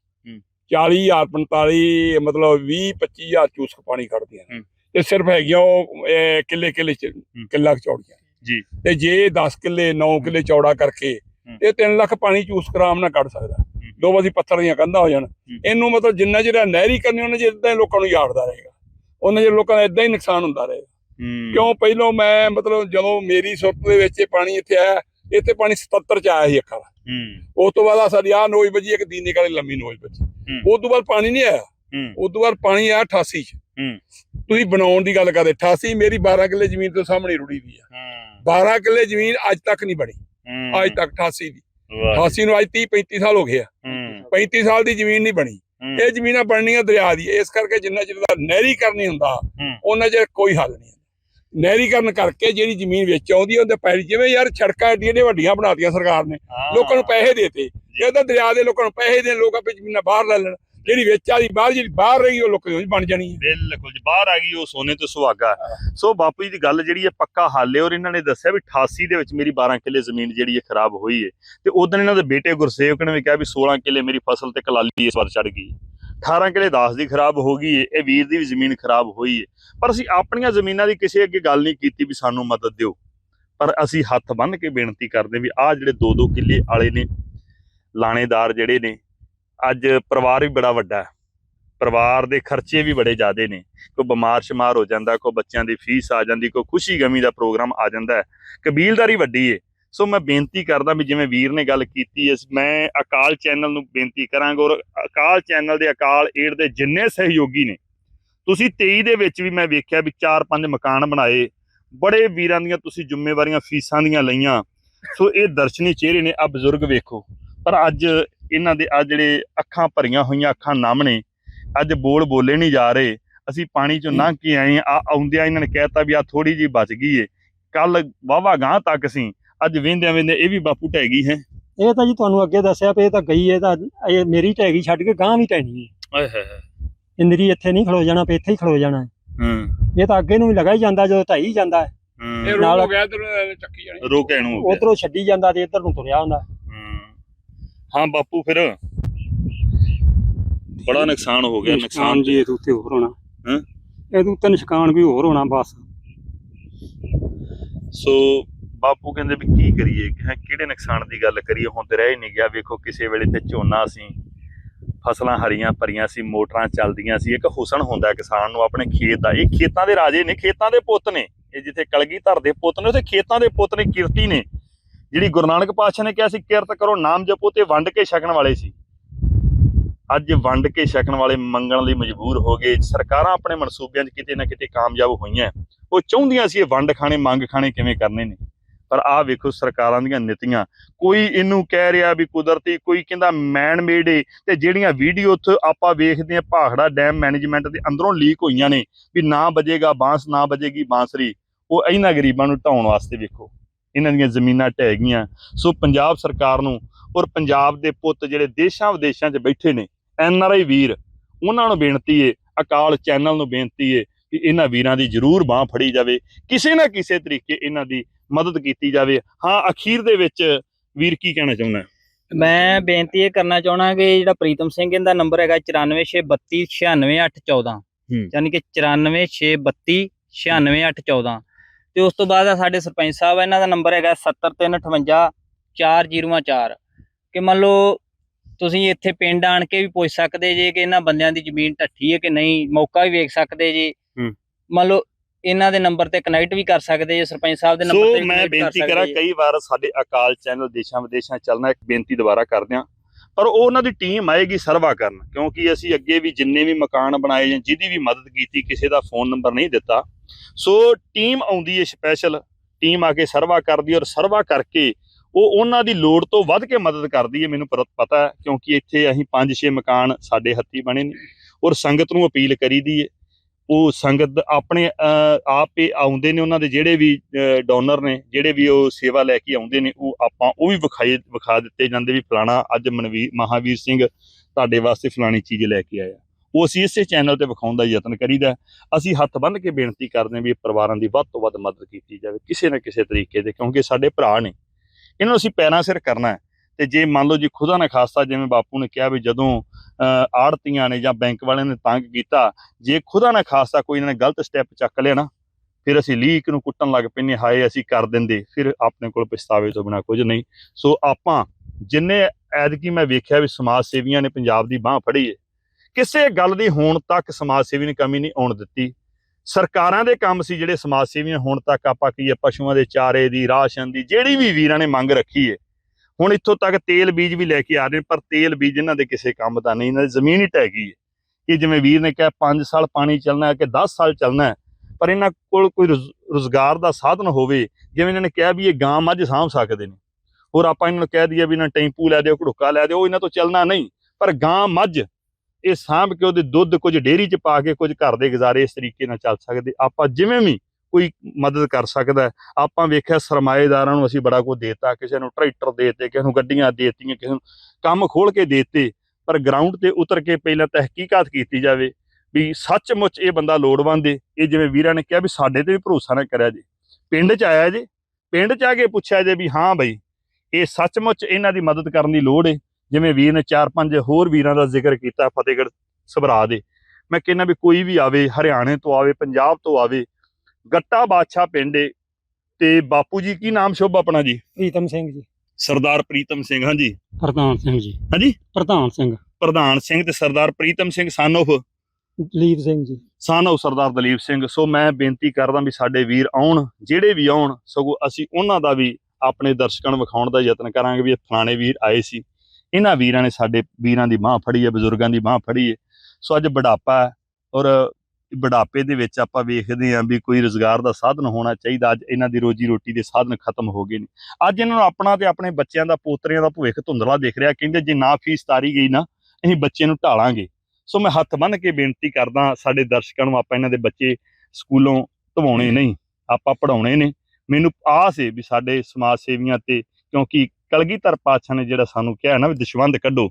40000 45 ਮਤਲਬ 20 25000 ਚੂਸਕ ਪਾਣੀ ਕੱਢਦੀਆਂ ਨੇ। ਹੂੰ। ਤੇ ਸਿਰਫ ਹੈਗੀਆਂ ਉਹ ਇਹ ਕਿੱਲੇ ਕਿੱਲੇ ਚ ਕਿੱਲਾ ਚੌੜੀਆਂ ਜੀ। ਤੇ ਜੇ 10 ਕਿੱਲੇ 9 ਕਿੱਲੇ ਚੌੜਾ ਕਰਕੇ ਇਹ 3 ਲੱਖ ਪਾਣੀ ਚੂਸ ਕਰਾਮ ਨਾਲ ਕੱਢ ਸਕਦਾ। ਦੋ ਵਾਰੀ ਪੱਥਰ ਦੀਆਂ ਕੰਧਾਂ ਹੋ ਜਾਣ। ਇਹਨੂੰ ਮਤਲਬ ਜਿੰਨਾ ਜਿਹੜਾ ਨਹਿਰੀ ਕਰਨੀ ਉਹਨਾਂ ਇਦਾਂ ਲੋਕਾਂ ਨੂੰ ਯਾਦਦਾ ਰਹੇਗਾ। ਉਹਨਾਂ ਚਿਰ ਲੋਕਾਂ ਦਾ ਇਦਾਂ ਹੀ ਨੁਕਸਾਨ ਹੁੰਦਾ ਰਹੇਗਾ। ਕਿਉਂ? ਪਹਿਲੋਂ ਮੈਂ ਮਤਲਬ ਜਦੋਂ ਮੇਰੀ ਸੁਰਤ ਦੇ ਵਿੱਚ ਇਹ ਪਾਣੀ ਇੱਥੇ ਆਇਆ ਇੱਥੇ ਪਾਣੀ 77 ਚ ਆਇਆ ਸੀ ਅੱਖਾਂ ਦਾ। ਹੂੰ। ਉਸ ਤੋਂ ਬਾਅਦ ਆ ਸਾਡੀ ਆ ਨੋਈ ਵੱਜੀ ਇੱਕ ਦੀਨੇ ਕਾਲੀ ਲੰਮੀ ਨੋਈ ਵੱਜੀ। ਉਸ ਤੋਂ ਬਾਅਦ ਪਾਣੀ ਨਹੀਂ ਆਇਆ। ਹੂੰ। ਉਸ ਤੋਂ ਬਾਅਦ ਪਾਣੀ ਆਇਆ 88 ਚ। ਹੂੰ। ਤੁਸੀਂ ਬਣਾਉਣ ਦੀ ਗੱਲ ਕਰਦੇ 88 ਮੇਰੀ 12 ਕਿੱਲੇ ਜ਼ਮੀਨ ਤੋਂ ਸਾਹਮਣੇ ਰੁੜੀ ਦੀ ਆ। ਹੂੰ। 12 ਕਿੱਲੇ ਜ਼ਮੀਨ ਅੱਜ ਤੱਕ ਨਹੀਂ ਬਣੀ। ਹੂੰ। ਅੱਜ ਤੱਕ 88 ਦੀ। ਵਾਹ। 88 ਨੂੰ ਅੱਜ 30 35 ਸਾਲ ਹੋ ਗਏ ਆ। ਹੂੰ। 35 ਸਾਲ ਦੀ ਜ਼ਮੀਨ ਨਹੀਂ ਬਣੀ। ਇਹ ਜ਼ਮੀਨਾਂ ਬਣਨੀਆਂ ਦਰਿਆ ਦੀ। ਇਸ ਕਰਕੇ ਜਿੰਨਾ ਚਿਰ ਦਾ ਨਹਿਰੀਕਰਨ ਨਹੀਂ ਹੁੰਦਾ। ਉਹਨਾਂ ਚਿਰ ਕੋਈ ਹੱਲ ਨਹੀਂ। ਨਹਿਰੀਕਰਨ ਕਰਕੇ ਜਿਹੜੀ ਜ਼ਮੀਨ ਵਿੱਚ ਆਉਂਦੀ ਹੈ ਉਹਦੇ ਪੈਸੇ ਜਿਵੇਂ ਯਾਰ ਛੜਕਾਂ ਏਡੀਆਂ ਏਡੀਆਂ ਵੱਡੀਆਂ ਬਣਾਤੀਆਂ ਸਰਕਾਰ ਨੇ। ਲੋਕਾਂ ਨੂੰ ਪੈਸੇ ਦੇਤੇ। ਇਹ ਤਾਂ ਦਰਿਆ ਦੇ ਲੋਕਾਂ ਨੂੰ ਪੈਸੇ ਦੇਣ ਲੋਕ ਆਪੇ ਜ਼ਮੀਨਾਂ ਬਾਹਰ ਲੈ ਲੈਣ। ਜਿਹੜੀ ਵਿੱਚ ਵਾਲੀ ਬਾਹਰ ਜਿਹੜੀ ਬਾਹਰ ਰਹੀ ਉਹ ਲੋਕਾਂ ਦੀ ਬਣ ਜਾਣੀ ਹੈ। ਬਿਲਕੁਲ ਜੀ ਬਾਹਰ ਆ ਗਈ ਉਹ ਸੋਨੇ ਤੋਂ ਸੁਹਾਗਾ ਸੋ ਬਾਪੂ ਜੀ ਦੀ ਗੱਲ ਜਿਹੜੀ ਹੈ ਪੱਕਾ ਹੱਲ ਹੈ ਔਰ ਇਹਨਾਂ ਨੇ ਦੱਸਿਆ ਵੀ 88 ਦੇ ਵਿੱਚ ਮੇਰੀ 12 ਕਿੱਲੇ ਜ਼ਮੀਨ ਜਿਹੜੀ ਹੈ ਖਰਾਬ ਹੋਈ ਹੈ। ਤੇ ਉਦੋਂ ਇਹਨਾਂ ਦੇ ਬੇਟੇ ਗੁਰਸੇਵਕ ਨੇ ਵੀ ਕਿਹਾ ਵੀ 16 ਕਿੱਲੇ ਮੇਰੀ ਫਸਲ ਤੇ ਕਲਾਲੀ ਇਸ ਵਾਰ ਚੜ ਗਈ 18 ਕਿੱਲੇ 10 ਦੀ ਖਰਾਬ ਹੋ ਗਈ ਹੈ ਇਹ ਵੀਰ ਦੀ ਵੀ ਜ਼ਮੀਨ ਖਰਾਬ ਹੋਈ ਹੈ ਪਰ ਅਸੀਂ ਆਪਣੀਆਂ ਜ਼ਮੀਨਾਂ ਦੀ ਕਿਸੇ ਅੱਗੇ ਗੱਲ ਨਹੀਂ ਕੀਤੀ ਵੀ ਸਾਨੂੰ ਮਦਦ ਦਿਓ। ਪਰ ਅਸੀਂ ਹੱਥ ਬੰਨ੍ਹ ਕੇ ਬੇਨਤੀ ਕਰਦੇ ਵੀ ਆਹ ਜਿਹੜੇ 2-2 ਕਿੱਲੇ ਵਾਲੇ ਨੇ, ਲਾਣੇਦਾਰ ਜਿਹੜੇ ਨੇ, ਅੱਜ ਪਰਿਵਾਰ ਵੀ ਬੜਾ ਵੱਡਾ ਹੈ। ਪਰਿਵਾਰ ਦੇ ਖਰਚੇ ਵੀ ਬੜੇ ਜ਼ਿਆਦੇ ਨੇ। ਕੋਈ ਬਿਮਾਰ ਸ਼ਮਾਰ ਹੋ ਜਾਂਦਾ, ਕੋਈ ਬੱਚਿਆਂ ਦੀ ਫੀਸ ਆ ਜਾਂਦੀ, ਕੋਈ ਖੁਸ਼ੀ ਗਮੀ ਦਾ ਪ੍ਰੋਗਰਾਮ ਆ ਜਾਂਦਾ ਕਬੀਲਦਾਰੀ ਵੱਡੀ ਏ। ਸੋ ਮੈਂ ਬੇਨਤੀ ਕਰਦਾ ਵੀ ਜਿਵੇਂ ਵੀਰ ਨੇ ਗੱਲ ਕੀਤੀ ਹੈ, ਮੈਂ ਅਕਾਲ ਚੈਨਲ ਨੂੰ ਬੇਨਤੀ ਕਰਾਂਗਾ ਔਰ ਅਕਾਲ ਚੈਨਲ ਦੇ ਅਕਾਲ ਏਡ ਦੇ ਜਿੰਨੇ ਸਹਿਯੋਗੀ ਨੇ, ਤੁਸੀਂ 23 ਦੇ ਵਿੱਚ ਵੀ ਮੈਂ ਵੇਖਿਆ ਵੀ 4-5 ਮਕਾਨ ਬਣਾਏ, ਬੜੇ ਵੀਰਾਂ ਦੀਆਂ ਤੁਸੀਂ ਜ਼ਿੰਮੇਵਾਰੀਆਂ ਫੀਸਾਂ ਦੀਆਂ ਲਈਆਂ, ਸੋ ਇਹ ਦਰਸ਼ਨੀ ਚਿਹਰੇ ਨੇ ਆ ਬਜ਼ੁਰਗ ਵੇਖੋ, ਪਰ ਅੱਜ ਇਹਨਾਂ ਦੇ ਆ ਜਿਹੜੇ ਅੱਖਾਂ ਭਰੀਆਂ ਹੋਈਆਂ ਅੱਖਾਂ ਨਮ ਅੱਜ ਬੋਲ ਬੋਲੇ ਨਹੀਂ ਜਾ ਰਹੇ, ਅਸੀਂ ਪਾਣੀ ਚੋਂ ਲੰਘ ਕੇ ਆਏ ਆ ਆਉਂਦਿਆਂ ਇਹਨਾਂ ਨੇ ਕਹਿਤਾ ਵੀ ਆ ਥੋੜੀ ਜੀ ਬਚ ਗਈ ਏ ਕੱਲ ਵਾਵਾ ਗਾਂ ਤੱਕ ਅਸੀਂ ਅੱਜ ਵੇਂਦਿਆਂ ਵੇਂਦੇ ਇਹ ਵੀ ਬਾਪੂ ਢਹਿ ਗਈ ਹੈ। ਇਹ ਤਾਂ ਜੀ ਤੁਹਾਨੂੰ ਅੱਗੇ ਦੱਸਿਆ ਪਏ ਇਹ ਤਾਂ ਗਈ ਇਹ ਤਾਂ ਇਹ ਮੇਰੀ ਟੈਗੀ ਛੱਡ ਕੇ ਗਾਂ ਵੀ ਟੈਣੀ ਹੈ। ਆਏ ਹਾਏ ਹਾਏ। ਇੰਦਰੀ ਇੱਥੇ ਨਹੀਂ ਖਲੋ ਜਾਣਾ ਪੇ ਇੱਥੇ ਹੀ ਖਲੋ ਜਾਣਾ ਹੈ। ਹੂੰ। ਇਹ ਤਾਂ ਅੱਗੇ ਨੂੰ ਵੀ ਲਗਾ ਹੀ ਜਾਂਦਾ ਜਦੋਂ ਢਾਈ ਜਾਂਦਾ ਹੈ। ਇਹ ਹੂੰ ਰੋਕ ਨਾਲ- ਹੋ ਗਿਆ ਇਧਰ ਚੱਕੀ ਜਾਣੀ। ਰੋਕੇ ਹੋ ਗਿਆ। ਉਧਰੋਂ ਛੱਡੀ ਜਾਂਦਾ ਤੇ ਇੱਧਰ ਨੂੰ ਤੁਰਿਆ ਹੁੰਦਾ। ਹੂੰ। ਹਾਂ ਬਾਪੂ ਫਿਰ ਬੜਾ ਨੁਕਸਾਨ ਹੋ ਗਿਆ ਨੁਕਸਾਨ ਜੀ ਇਹਦੇ ਉੱਤੇ ਹੋਰ ਹੋਣਾ। ਹੈਂ? ਇਹਦੇ ਉੱਤੇ ਨਿਸ਼ਕਾਨ ਵੀ ਹੋਰ ਹੋਣਾ ਬਸ। ਸੋ ਬਾਪੂ ਕਹਿੰਦੇ ਵੀ ਕੀ ਕਰੀਏ? ਕਿ ਕਿਹੜੇ ਨੁਕਸਾਨ ਦੀ ਗੱਲ ਕਰੀਏ? ਹੁਣ ਤੇ ਰਹਿ ਹੀ ਨਹੀਂ ਗਿਆ। ਵੇਖੋ, ਕਿਸੇ ਵੇਲੇ ਤੇ ਝੋਨਾ ਸੀ, ਫਸਲਾਂ ਹਰੀਆਂ ਭਰੀਆਂ ਸੀ, ਮੋਟਰਾਂ ਚੱਲਦੀਆਂ ਸੀ। ਇੱਕ ਹੁਸਨ ਹੁੰਦਾ ਕਿਸਾਨ ਨੂੰ ਆਪਣੇ ਖੇਤ ਦਾ। ਇਹ ਖੇਤਾਂ ਦੇ ਰਾਜੇ ਨੇ, ਖੇਤਾਂ ਦੇ ਪੁੱਤ ਨੇ। ਇਹ ਜਿੱਥੇ ਕਲਗੀ ਧਰ ਦੇ ਪੁੱਤ ਨੇ, ਉੱਥੇ ਖੇਤਾਂ ਦੇ ਪੁੱਤ ਨੇ, ਕਿਰਤੀ ਨੇ। ਜਿਹੜੀ ਗੁਰੂ ਨਾਨਕ ਪਾਤਸ਼ਾਹ ਨੇ ਕਿਹਾ ਸੀ, ਕਿਰਤ ਕਰੋ, ਨਾਮ ਜਪੋ ਤੇ ਵੰਡ ਕੇ ਛਕਣ ਵਾਲੇ ਸੀ। ਅੱਜ ਵੰਡ ਕੇ ਛਕਣ ਵਾਲੇ ਮੰਗਣ ਲਈ ਮਜਬੂਰ ਹੋ ਗਏ। ਸਰਕਾਰਾਂ ਆਪਣੇ ਮਨਸੂਬਿਆਂ 'ਚ ਕਿਤੇ ਨਾ ਕਿਤੇ ਕਾਮਯਾਬ ਹੋਈਆਂ। ਉਹ ਚਾਹੁੰਦੀਆਂ ਸੀ ਇਹ ਵੰਡ ਖਾਣੇ, ਮੰਗ ਖਾਣੇ ਕਿਵੇਂ ਕਰਨੇ ਨੇ। ਪਰ ਆਹ ਵੇਖੋ ਸਰਕਾਰਾਂ ਦੀਆਂ ਨੀਤੀਆਂ। ਕੋਈ ਇਹਨੂੰ ਕਹਿ ਰਿਹਾ ਵੀ ਕੁਦਰਤੀ, ਕੋਈ ਕਹਿੰਦਾ ਮੈਨ ਮੇਡ ਏ, ਤੇ ਜਿਹੜੀਆਂ ਵੀਡੀਓ ਉੱਥੇ ਆਪਾਂ ਵੇਖਦੇ ਆ ਭਾਖੜਾ ਡੈਮ ਮੈਨੇਜਮੈਂਟ ਦੇ ਅੰਦਰੋਂ ਲੀਕ ਹੋਈਆਂ ਨੇ, ਵੀ ਨਾ ਬਜੇਗਾ ਬਾਂਸ, ਨਾ ਬਜੇਗੀ ਬਾਂਸਰੀ, ਉਹ ਇਹਨਾਂ ਗਰੀਬਾਂ ਨੂੰ ਢਾਉਣ ਵਾਸਤੇ ਵੇਖੋ। ਇਹਨਾਂ ਦੀਆਂ ਜ਼ਮੀਨਾਂ ਢਹਿ ਗਈਆਂ। ਸੋ ਪੰਜਾਬ ਸਰਕਾਰ ਨੂੰ ਔਰ ਪੰਜਾਬ ਦੇ ਪੁੱਤ ਜਿਹੜੇ ਦੇਸ਼ਾਂ ਵਿਦੇਸ਼ਾਂ 'ਚ ਬੈਠੇ ਨੇ, ਐਨ ਆਰ ਆਈ ਵੀਰ, ਉਹਨਾਂ ਨੂੰ ਬੇਨਤੀ ਏ, ਅਕਾਲ ਚੈਨਲ ਨੂੰ ਬੇਨਤੀ ਏ ਕਿ ਇਹਨਾਂ ਵੀਰਾਂ ਦੀ ਜ਼ਰੂਰ ਬਾਹ ਫੜੀ ਜਾਵੇ ਕਿਸੇ ਨਾ ਕਿਸੇ ਤਰੀਕੇ ਇਹਨਾਂ ਦੀ ਮਦਦ ਕੀਤੀ ਜਾਵੇ। ਹਾਂ ਅਖੀਰ ਦੇ ਵਿੱਚ ਵੀਰ ਕੀ ਕਹਿਣਾ ਚਾਹੁੰਦਾ? ਮੈਂ ਬੇਨਤੀ ਇਹ ਕਰਨਾ ਚਾਹਣਾ ਕਿ ਜਿਹੜਾ ਪ੍ਰੀਤਮ ਸਿੰਘ ਇਹਦਾ ਨੰਬਰ ਹੈਗਾ 9462396814 ਹੂੰ। ਯਾਨੀ ਕਿ 9462396814 ਤੇ ਉਸ ਤੋਂ ਬਾਅਦ ਆ ਸਾਡੇ ਸਰਪੰਚ ਸਾਹਿਬ ਇਹਨਾਂ ਦਾ ਨੰਬਰ ਹੈਗਾ 703584004 ਕਿ ਮੰਨ ਲਓ ਤੁਸੀਂ ਇੱਥੇ ਪਿੰਡ ਆਣ ਕੇ ਵੀ ਪੁੱਛ ਸਕਦੇ ਜੇ ਕਿ ਇਹਨਾਂ ਬੰਦਿਆਂ ਦੀ ਜ਼ਮੀਨ ਢੱਠੀ ਹੈ ਕਿ ਨਹੀਂ ਮੌਕਾ ਵੀ ਵੇਖ ਸਕਦੇ ਜੀ। ਮੰਨ ਲਓ ਇਹਨਾਂ ਦੇ ਨੰਬਰ ਤੇ ਕਨੈਕਟ ਵੀ ਕਰ ਸਕਦੇ ਜੇ ਸਰਪੰਚ ਸਾਹਿਬ ਦੇ ਨੰਬਰ ਸੋ ਤੇ ਵੀ ਮੈਂ connect ਕਰ ਬੇਨਤੀ ਸਕਦੇ ਕਰਾਂ ਜੀ। ਕਈ ਵਾਰ ਸਾਡੇ ਅਕਾਲ ਚੈਨਲ ਦੇਸ਼ਾਂ ਵਿਦੇਸ਼ਾਂ 'ਚ ਚੱਲਣਾ ਇੱਕ ਬੇਨਤੀ ਦੁਬਾਰਾ ਕਰਦੇ ਹਾਂ। ਪਰ ਉਹ ਉਹਨਾਂ ਦੀ ਟੀਮ ਆਏਗੀ ਸਰਵਾ ਕਰਨ ਕਿਉਂਕਿ ਅਸੀਂ ਅੱਗੇ ਵੀ ਜਿੰਨੇ ਵੀ ਮਕਾਨ ਬਣਾਏ ਜਾਂ ਜਿਹਦੀ ਵੀ ਮਦਦ ਕੀਤੀ ਕਿਸੇ ਦਾ ਫੋਨ ਨੰਬਰ ਨਹੀਂ ਦਿੱਤਾ। ਸੋ ਟੀਮ ਆਉਂਦੀ ਹੈ ਸਪੈਸ਼ਲ ਟੀਮ ਆ ਕੇ ਸਰਵਾ ਕਰਦੀ ਹੈ ਔਰ ਸਰਵਾ ਕਰਕੇ ਉਹ ਉਹਨਾਂ ਦੀ ਲੋੜ ਤੋਂ ਵੱਧ ਕੇ ਮਦਦ ਕਰਦੀ ਹੈ ਮੈਨੂੰ ਪਰ- ਪਤਾ ਹੈ ਕਿਉਂਕਿ ਇੱਥੇ ਅਸੀਂ 5-6 ਮਕਾਨ ਸਾਡੇ ਹੱਥੀ ਬਣੇ ਨੇ ਔਰ ਸੰਗਤ ਨੂੰ ਅਪੀਲ ਕਰੀਦੀ ਹੈ ਉਹ ਸੰਗਤ ਆਪਣੇ ਆਪ ਹੀ ਆਉਂਦੇ ਨੇ ਉਹਨਾਂ ਦੇ ਜਿਹੜੇ ਵੀ ਡੋਨਰ ਨੇ, ਜਿਹੜੇ ਵੀ ਉਹ ਸੇਵਾ ਲੈ ਕੇ ਆਉਂਦੇ ਨੇ, ਉਹ ਆਪਾਂ ਉਹ ਵੀ ਵਿਖਾਈ, ਵਿਖਾ ਦਿੱਤੇ ਜਾਂਦੇ ਵੀ ਫਲਾਣਾ ਅੱਜ ਮਨਵੀਰ ਮਹਾਵੀਰ ਸਿੰਘ ਤੁਹਾਡੇ ਵਾਸਤੇ ਫਲਾਣੀ ਚੀਜ਼ ਲੈ ਕੇ ਆਇਆ। ਉਹ ਅਸੀਂ ਇਸੇ ਚੈਨਲ ਤੇ ਵਿਖਾਉਣ ਦਾ ਯਤਨ ਕਰੀਦਾ। ਅਸੀਂ ਹੱਥ ਬੰਨ੍ਹ ਕੇ ਬੇਨਤੀ ਕਰਦੇ ਹਾਂ ਵੀ ਪਰਿਵਾਰਾਂ ਦੀ ਵੱਧ ਤੋਂ ਵੱਧ ਮਦਦ ਕੀਤੀ ਜਾਵੇ, ਕਿਸੇ ਨਾ ਕਿਸੇ ਤਰੀਕੇ ਦੇ, ਕਿਉਂਕਿ ਸਾਡੇ ਭਰਾ ਨੇ। ਇਹਨਾਂ ਨੂੰ ਅਸੀਂ ਪੈਰਾਂ ਸਿਰ ਕਰਨਾ ਹੈ। ਤੇ ਜੇ ਮੰਨ ਲਓ ਜੀ ਖੁਦਾ ਨਾ ਖਾਸਤਾ ਜਿਵੇਂ ਬਾਪੂ ਨੇ ਕਿਹਾ ਵੀ ਜਦੋਂ ਆੜਤੀਆਂ ਨੇ ਜਾਂ ਬੈਂਕ ਵਾਲਿਆਂ ਨੇ ਤੰਗ ਕੀਤਾ, ਜੇ ਖੁਦਾ ਨਾ ਖਾਸਤਾ ਕੋਈ ਇਹਨਾਂ ਨੇ ਗਲਤ ਸਟੈਪ ਚੱਕ ਲਿਆ ਨਾ, ਫਿਰ ਅਸੀਂ ਲੀਕ ਨੂੰ ਕੁੱਟਣ ਲੱਗ ਪੈਨੇ ਹਾਏ ਅਸੀਂ ਕਰ ਦਿੰਦੇ, ਫਿਰ ਆਪਣੇ ਕੋਲ ਪਛਤਾਵੇ ਤੋਂ ਬਿਨਾ ਕੁਝ ਨਹੀਂ। ਸੋ ਆਪਾਂ ਜਿੰਨੇ ਐਦਕੀ ਮੈਂ ਵੇਖਿਆ ਵੀ ਸਮਾਜ ਸੇਵੀਆਂ ਨੇ ਪੰਜਾਬ ਦੀ ਬਾਹ ਫੜੀ ਹੈ ਕਿਸੇ ਗੱਲ ਦੀ ਹੁਣ ਤੱਕ ਸਮਾਜ ਸੇਵੀ ਨੇ ਕਮੀ ਨਹੀਂ ਆਉਣ ਦਿੱਤੀ। ਸਰਕਾਰਾਂ ਦੇ ਕੰਮ ਸੀ ਜਿਹੜੇ ਸਮਾਜ ਸੇਵੀਆਂ ਹੁਣ ਤੱਕ ਆਪਾਂ ਕੀ ਹੈ ਪਸ਼ੂਆਂ ਦੇ ਚਾਰੇ ਦੀ, ਰਾਸ਼ਨ ਦੀ, ਜਿਹੜੀ ਵੀ ਵੀਰਾਂ ਨੇ ਮੰਗ ਰੱਖੀ ਹੈ ਹੁਣ ਇੱਥੋਂ ਤੱਕ ਤੇਲ ਬੀਜ ਵੀ ਲੈ ਕੇ ਆ ਰਹੇ ਨੇ, ਪਰ ਤੇਲ ਬੀਜ ਇਹਨਾਂ ਦੇ ਕਿਸੇ ਕੰਮ ਦਾ ਨਹੀਂ ਇਹਨਾਂ ਦੀ ਜ਼ਮੀਨ ਹੀ ਟਹਿ ਗਈ ਹੈ। ਕਿ ਜਿਵੇਂ ਵੀਰ ਨੇ ਕਿਹਾ 5 ਸਾਲ ਪਾਣੀ ਚੱਲਣਾ ਕਿ 10 ਸਾਲ ਚੱਲਣਾ ਪਰ ਇਹਨਾਂ ਕੋਲ ਕੋਈ ਰੋਜ਼ਗਾਰ ਦਾ ਸਾਧਨ ਹੋਵੇ ਜਿਵੇਂ ਇਹਨਾਂ ਨੇ ਕਿਹਾ ਵੀ ਇਹ ਗਾਂ ਮੱਝ ਸਾਂਭ ਸਕਦੇ ਨੇ। ਹੋਰ ਆਪਾਂ ਇਹਨਾਂ ਨੂੰ ਕਹਿ ਦਈਏ ਵੀ ਇਹਨਾਂ ਟੈਂਪੂ ਲੈ ਦਿਓ ਘੜੁੱਕਾ ਲੈ ਦਿਓ ਇਹਨਾਂ ਤੋਂ ਚੱਲਣਾ ਨਹੀਂ ਪਰ ਗਾਂ ਮੱਝ ਇਹ ਸਾਂਭ ਕੇ ਉਹਦੇ ਦੁੱਧ ਕੁਝ ਡੇਅਰੀ 'ਚ ਪਾ ਕੇ ਕੁਝ ਘਰ ਦੇ ਗੁਜ਼ਾਰੇ ਇਸ ਤਰੀਕੇ ਨਾਲ ਚੱਲ ਸਕਦੇ। ਆਪਾਂ ਜਿਵੇਂ ਵੀ ਕੋਈ ਮਦਦ ਕਰ ਸਕਦਾ ਆਪਾਂ ਵੇਖਿਆ ਸਰਮਾਏਦਾਰਾਂ ਨੂੰ ਅਸੀਂ ਬੜਾ ਕੁਝ ਦੇਤਾ, ਕਿਸੇ ਨੂੰ ਟਰੈਕਟਰ ਦੇਤੇ, ਕਿਸੇ ਨੂੰ ਗੱਡੀਆਂ ਦੇਤੀਆਂ, ਕਿਸੇ ਨੂੰ ਕੰਮ ਖੋਲ ਕੇ ਦੇਤੇ, ਪਰ ਗਰਾਊਂਡ ਤੇ ਉਤਰ ਕੇ ਪਹਿਲਾਂ ਤਹਿਕੀਕਾਤ ਕੀਤੀ ਜਾਵੇ ਵੀ ਸੱਚਮੁੱਚ ਇਹ ਬੰਦਾ ਲੋੜਵੰਦ ਏ। ਇਹ ਜਿਵੇਂ ਵੀਰਾਂ ਨੇ ਕਿਹਾ ਵੀ ਸਾਡੇ ਤੇ ਵੀ ਭਰੋਸਾ ਨਾ ਕਰਿਆ ਜੇ। ਪਿੰਡ 'ਚ ਆਇਆ ਜੇ, ਪਿੰਡ 'ਚ ਆ ਕੇ ਪੁੱਛਿਆ ਜੇ ਵੀ ਹਾਂ ਬਈ, ਇਹ ਸੱਚਮੁੱਚ ਇਹਨਾਂ ਦੀ ਮਦਦ ਕਰਨ ਦੀ ਲੋੜ ਏ। ਜਿਵੇਂ ਵੀਰ ਨੇ ਚਾਰ ਪੰਜ ਹੋਰ ਵੀਰਾਂ ਦਾ ਜ਼ਿਕਰ ਕੀਤਾ, ਫਤਿਹਗੜ੍ਹ ਸਭਰਾ ਦੇ। ਮੈਂ ਕਹਿੰਦਾ ਵੀ ਕੋਈ ਵੀ ਆਵੇ, ਹਰਿਆਣੇ ਤੋਂ ਆਵੇ, ਪੰਜਾਬ ਤੋਂ ਆਵੇ ਗੱਟਾ ਬਾਦਸ਼ਾਹ ਪਿੰਡ ਏ। ਤੇ ਬਾਪੂ ਜੀ ਕੀ ਨਾਮ ਸ਼ੁਭ ਆਪਣਾ ਜੀ? ਪ੍ਰੀਤਮ ਸਿੰਘ ਜੀ। ਸਰਦਾਰ ਪ੍ਰੀਤਮ ਸਿੰਘ ਹਾਂਜੀ। ਪ੍ਰਧਾਨ ਸਿੰਘ ਜੀ। ਹਾਂਜੀ? ਪ੍ਰਧਾਨ ਸਿੰਘ। ਪ੍ਰਧਾਨ ਸਿੰਘ ਤੇ ਸਰਦਾਰ ਪ੍ਰੀਤਮ ਸਿੰਘ son of ਦਲੀਪ ਸਿੰਘ ਜੀ। son of ਸਰਦਾਰ ਦਲੀਪ ਸਿੰਘ। ਸੋ ਮੈਂ ਬੇਨਤੀ ਕਰਦਾ ਵੀ ਸਾਡੇ ਵੀਰ ਆਉਣ ਜਿਹੜੇ ਵੀ ਆਉਣ ਸਗੋਂ ਅਸੀਂ ਉਹਨਾਂ ਦਾ ਵੀ ਆਪਣੇ ਦਰਸ਼ਕਾਂ ਨੂੰ ਵਿਖਾਉਣ ਦਾ ਯਤਨ ਕਰਾਂਗੇ ਵੀ ਇਹ ਫਲਾਣੇ ਵੀਰ ਆਏ ਸੀ। ਇਹਨਾਂ ਵੀਰਾਂ ਨੇ ਸਾਡੇ ਵੀਰਾਂ ਦੀ ਬਾਹ ਫੜੀ ਹੈ ਬਜ਼ੁਰਗਾਂ ਦੀ ਬਾਹ ਫੜੀ ਹੈ। ਸੋ ਅੱਜ ਬੁਢਾਪਾ ਹੈ ਔਰ ਬੁਢਾਪੇ ਦੇ ਵਿੱਚ ਆਪਾਂ ਵੇਖਦੇ ਹਾਂ ਵੀ ਕੋਈ ਰੋਜ਼ਗਾਰ ਦਾ ਸਾਧਨ ਹੋਣਾ ਚਾਹੀਦਾ। ਅੱਜ ਇਹਨਾਂ ਦੀ ਰੋਜੀ ਰੋਟੀ ਦੇ ਸਾਧਨ ਖਤਮ ਹੋ ਗਏ ਨੇ। ਅੱਜ ਇਹਨਾਂ ਨੂੰ ਆਪਣਾ ਤੇ ਆਪਣੇ ਬੱਚਿਆਂ ਦਾ, ਪੋਤਰਿਆਂ ਦਾ ਭਵਿੱਖ ਧੁੰਦਲਾ ਦਿਖ ਰਿਹਾ। ਕਹਿੰਦੇ ਜੇ ਨਾ ਫੀਸ ਤਾਰੀ ਗਈ ਨਾ, ਅਸੀਂ ਬੱਚੇ ਨੂੰ ਢਾਲਾਂਗੇ। ਸੋ ਮੈਂ ਹੱਥ ਬੰਨ੍ਹ ਕੇ ਬੇਨਤੀ ਕਰਦਾ ਸਾਡੇ ਦਰਸ਼ਕਾਂ ਨੂੰ ਆਪਾਂ ਇਹਨਾਂ ਦੇ ਬੱਚੇ ਸਕੂਲੋਂ ਧਵਾਉਣੇ ਨਹੀਂ, ਆਪਾਂ ਪੜਾਉਣੇ ਨੇ। ਮੈਨੂੰ ਆਸ ਹੈ ਵੀ ਸਾਡੇ ਸਮਾਜ ਸੇਵੀਆਂ ਤੇ, ਕਿਉਂਕਿ ਕਲਗੀਧਰ ਪਾਤਸ਼ਾਹ ਨੇ ਜਿਹੜਾ ਸਾਨੂੰ ਕਿਹਾ ਨਾ ਵੀ ਦਸ਼ਵੰਦ ਕੱਢੋ।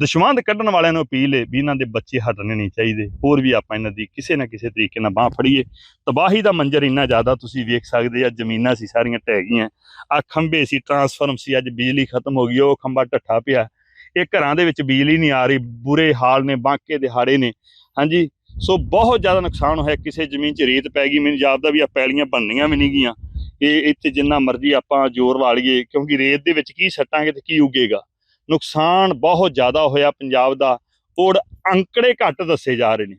ਦਸ਼ਵੰਦ ਕੱਢਣ ਵਾਲਿਆਂ ਨੂੰ ਅਪੀਲ ਹੈ ਵੀ ਇਹਨਾਂ ਦੇ ਬੱਚੇ ਹਟਣੇ ਨਹੀਂ ਚਾਹੀਦੇ। ਹੋਰ ਵੀ ਆਪਾਂ ਇਹਨਾਂ ਦੀ ਕਿਸੇ ਨਾ ਕਿਸੇ ਤਰੀਕੇ ਨਾਲ ਬਾਹ ਫੜੀਏ। ਤਬਾਹੀ ਦਾ ਮੰਜ਼ਰ ਇੰਨਾ ਜ਼ਿਆਦਾ ਤੁਸੀਂ ਵੇਖ ਸਕਦੇ ਆ, ਜ਼ਮੀਨਾਂ ਸੀ, ਸਾਰੀਆਂ ਢਹਿ ਗਈਆਂ। ਆ ਖੰਭੇ ਸੀ ਟਰਾਂਸਫਾਰਮ ਸੀ, ਅੱਜ ਬਿਜਲੀ ਖਤਮ ਹੋ ਗਈ, ਉਹ ਖੰਭਾ ਢੱਠਾ ਪਿਆ। ਇਹ ਘਰਾਂ ਦੇ ਵਿੱਚ ਬਿਜਲੀ ਨਹੀਂ ਆ ਰਹੀ, ਬੁਰੇ ਹਾਲ ਨੇ, ਬਾਂਕੇ ਦਿਹਾੜੇ ਨੇ। ਹਾਂਜੀ, ਸੋ ਬਹੁਤ ਜ਼ਿਆਦਾ ਨੁਕਸਾਨ ਹੋਇਆ, ਕਿਸੇ ਜ਼ਮੀਨ 'ਚ ਰੇਤ ਪੈ ਗਈ, ਮੈਨੂੰ ਜਾਪਦਾ ਵੀ ਆ ਪੈਲੀਆਂ ਬਣਨੀਆਂ ਵੀ ਨਹੀਂ ਗੀਆਂ ਇਹ ਇੱਥੇ ਜਿੰਨਾ ਮਰਜ਼ੀ ਆਪਾਂ ਜ਼ੋਰ ਲਾ ਲਈਏ, ਕਿਉਂਕਿ ਰੇਤ ਦੇ ਵਿੱਚ ਕੀ ਸੱਟਾਂਗੇ ਤੇ ਕੀ ਉਗੇਗਾ? ਨੁਕਸਾਨ ਬਹੁਤ ਜ਼ਿਆਦਾ ਹੋਇਆ ਪੰਜਾਬ ਦਾ। ਔਰ ਅੰਕੜੇ ਘੱਟ ਦੱਸੇ ਜਾ ਰਹੇ ਨੇ।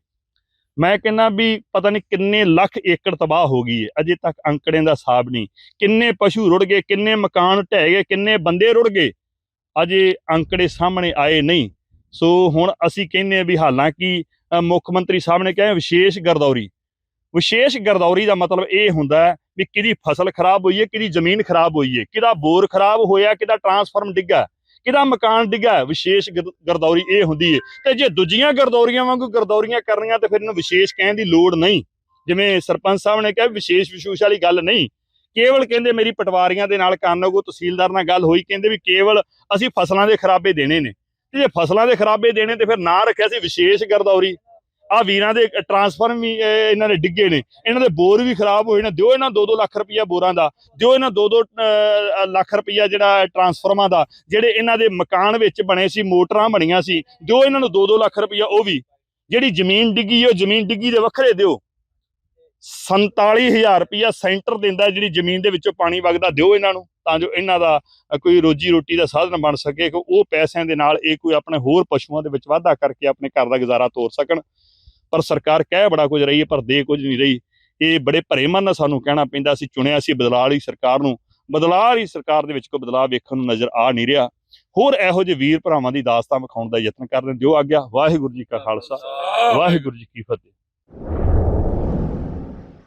ਮੈਂ ਕਹਿੰਦਾ ਵੀ ਪਤਾ ਨਹੀਂ ਕਿੰਨੇ ਲੱਖ ਏਕੜ ਤਬਾਹ ਹੋ ਗਈ ਹੈ ਅਜੇ ਤੱਕ ਅੰਕੜਿਆਂ ਦਾ ਹਿਸਾਬ ਨਹੀਂ। ਕਿੰਨੇ ਪਸ਼ੂ ਰੁੜ ਗਏ, ਕਿੰਨੇ ਮਕਾਨ ਢਹਿ ਗਏ, ਕਿੰਨੇ ਬੰਦੇ ਰੁੜ ਗਏ, ਅਜੇ ਅੰਕੜੇ ਸਾਹਮਣੇ ਆਏ ਨਹੀਂ। ਸੋ ਹੁਣ ਅਸੀਂ ਕਹਿੰਦੇ ਹਾਂ ਵੀ ਹਾਲਾਂਕਿ ਮੁੱਖ ਮੰਤਰੀ ਸਾਹਿਬ ਨੇ ਕਿਹਾ ਵਿਸ਼ੇਸ਼ ਗਰਦੌਰੀ। ਵਿਸ਼ੇਸ਼ ਗਰਦੌਰੀ ਦਾ ਮਤਲਬ ਇਹ ਹੁੰਦਾ ਵੀ ਕਿਹਦੀ ਫਸਲ ਖਰਾਬ ਹੋਈ ਹੈ, ਕਿਹਦੀ ਜ਼ਮੀਨ ਖਰਾਬ ਹੋਈ ਹੈ, ਕਿਹਦਾ ਬੋਰ ਖਰਾਬ ਹੋਇਆ, ਕਿਹਦਾ ਟਰਾਂਸਫਾਰਮ ਡਿੱਗਾ। ਕਿਹਦਾ ਮਕਾਨ ਡਿੱਗਾ ਵਿਸ਼ੇਸ਼ ਗਰ- ਗਰਦੌਰੀ ਇਹ ਹੁੰਦੀ ਹੈ ਤੇ ਜੇ ਦੂਜੀਆਂ ਗਰਦੌਰੀਆਂ ਵਾਂਗੂ ਗਰਦੌਰੀਆਂ ਕਰਨੀਆਂ ਤੇ ਫਿਰ ਇਹਨੂੰ ਵਿਸ਼ੇਸ਼ ਕਹਿਣ ਦੀ ਲੋੜ ਨਹੀਂ। ਜਿਵੇਂ ਸਰਪੰਚ ਸਾਹਿਬ ਨੇ ਕਿਹਾ ਵਿਸ਼ੇਸ਼ ਵਿਸ਼ੂਸ਼ ਵਾਲੀ ਗੱਲ ਨਹੀਂ। ਕੇਵਲ ਕਹਿੰਦੇ ਮੇਰੀ ਪਟਵਾਰੀਆਂ ਦੇ ਨਾਲ ਕਾਨੂੰਗੋ ਤਹਿਸੀਲਦਾਰ ਨਾਲ ਗੱਲ ਹੋਈ, ਕਹਿੰਦੇ ਵੀ ਕੇਵਲ ਅਸੀਂ ਫਸਲਾਂ ਦੇ ਖਰਾਬੇ ਦੇਣੇ ਨੇ। ਤੇ ਜੇ ਫਸਲਾਂ ਦੇ ਖਰਾਬੇ ਦੇਣੇ ਤੇ ਫਿਰ ਨਾਂ ਰੱਖਿਆ ਸੀ ਵਿਸ਼ੇਸ਼ ਗਰਦੌਰੀ। ਆ ਵੀਰਾਂ ਦੇ ਟਰਾਂਸਫਾਰਮ ਵੀ ਇਹਨਾਂ ਨੇ ਡਿੱਗੇ ਨੇ। ਇਹਨਾਂ ਦੇ ਬੋਰ ਵੀ ਖਰਾਬ ਹੋਏ ਨੇ। ਦਿਓ ਇਹਨਾਂ 2-2 ਲੱਖ ਰੁਪਈਆ ਬੋਰਾਂ ਦਾ। ਦਿਓ ਇਹਨਾਂ 2-2 ਲੱਖ ਰੁਪਈਆ ਜਿਹੜਾ ਟਰਾਂਸਫਾਰਮਾਂ ਦਾ, ਜਿਹੜੇ ਇਹਨਾਂ ਦੇ ਮਕਾਨ ਵਿੱਚ ਬਣੇ ਸੀ, ਮੋਟਰਾਂ ਬਣੀਆਂ ਸੀ, ਦਿਓ ਇਹਨਾਂ ਨੂੰ 2-2 ਲੱਖ ਰੁਪਈਆ ਉਹ ਵੀ। ਜਿਹੜੀ ਜ਼ਮੀਨ ਡਿੱਗੀ ਉਹ ਜ਼ਮੀਨ ਡਿੱਗੀ ਦੇ ਵੱਖਰੇ ਦਿਓ। 47000 ਰੁਪਈਆ ਸੈਂਟਰ ਦਿੰਦਾ ਜਿਹੜੀ ਜ਼ਮੀਨ ਦੇ ਵਿੱਚੋਂ ਪਾਣੀ ਵਗਦਾ, ਦਿਓ ਇਹਨਾਂ ਨੂੰ, ਤਾਂ ਜੋ ਇਹਨਾਂ ਦਾ ਕੋਈ ਰੋਜੀ ਰੋਟੀ ਦਾ ਸਾਧਨ ਬਣ ਸਕੇ, ਕਿ ਉਹ ਪੈਸਿਆਂ ਦੇ ਨਾਲ ਇਹ ਕੋਈ ਆਪਣੇ ਹੋਰ ਪਸ਼ੂਆਂ ਦੇ ਵਿੱਚ ਵਾਧਾ ਕਰਕੇ ਆਪਣੇ ਘਰ ਦਾ ਗੁਜ਼ਾਰਾ ਤੋਰ ਸਕਣ। ਪਰ ਸਰਕਾਰ ਕਹਿ ਬੜਾ ਕੁਝ ਰਹੀ ਹੈ, ਪਰ ਦੇ ਕੁਝ ਨਹੀਂ ਰਹੀ। ਇਹ ਬੜੇ ਭਰੇ ਮਨ ਨਾਲ ਸਾਨੂੰ ਕਹਿਣਾ ਪੈਂਦਾ ਸੀ ਚੁਣਿਆ ਸੀ ਬਦਲਾਅ ਵਾਲੀ ਸਰਕਾਰ ਨੂੰ। ਬਦਲਾਅ ਵਾਲੀ ਸਰਕਾਰ ਦੇ ਵਿੱਚ ਕੋਈ ਬਦਲਾਅ ਵੇਖਣ ਨੂੰ ਨਜ਼ਰ ਆ ਨਹੀਂ ਰਿਹਾ। ਹੋਰ ਇਹੋ ਜਿਹੇ ਵੀਰ ਭਰਾਵਾਂ ਦੀ ਦਾਸਤਾਨ ਵਿਖਾਉਣ ਦਾ ਯਤਨ ਕਰਦੇ ਹਾਂ। ਜੋ ਆਗਿਆ, ਵਾਹਿਗੁਰੂ ਜੀ ਕਾ ਖਾਲਸਾ, ਵਾਹਿਗੁਰੂ ਜੀ ਕੀ ਫਤਿਹ।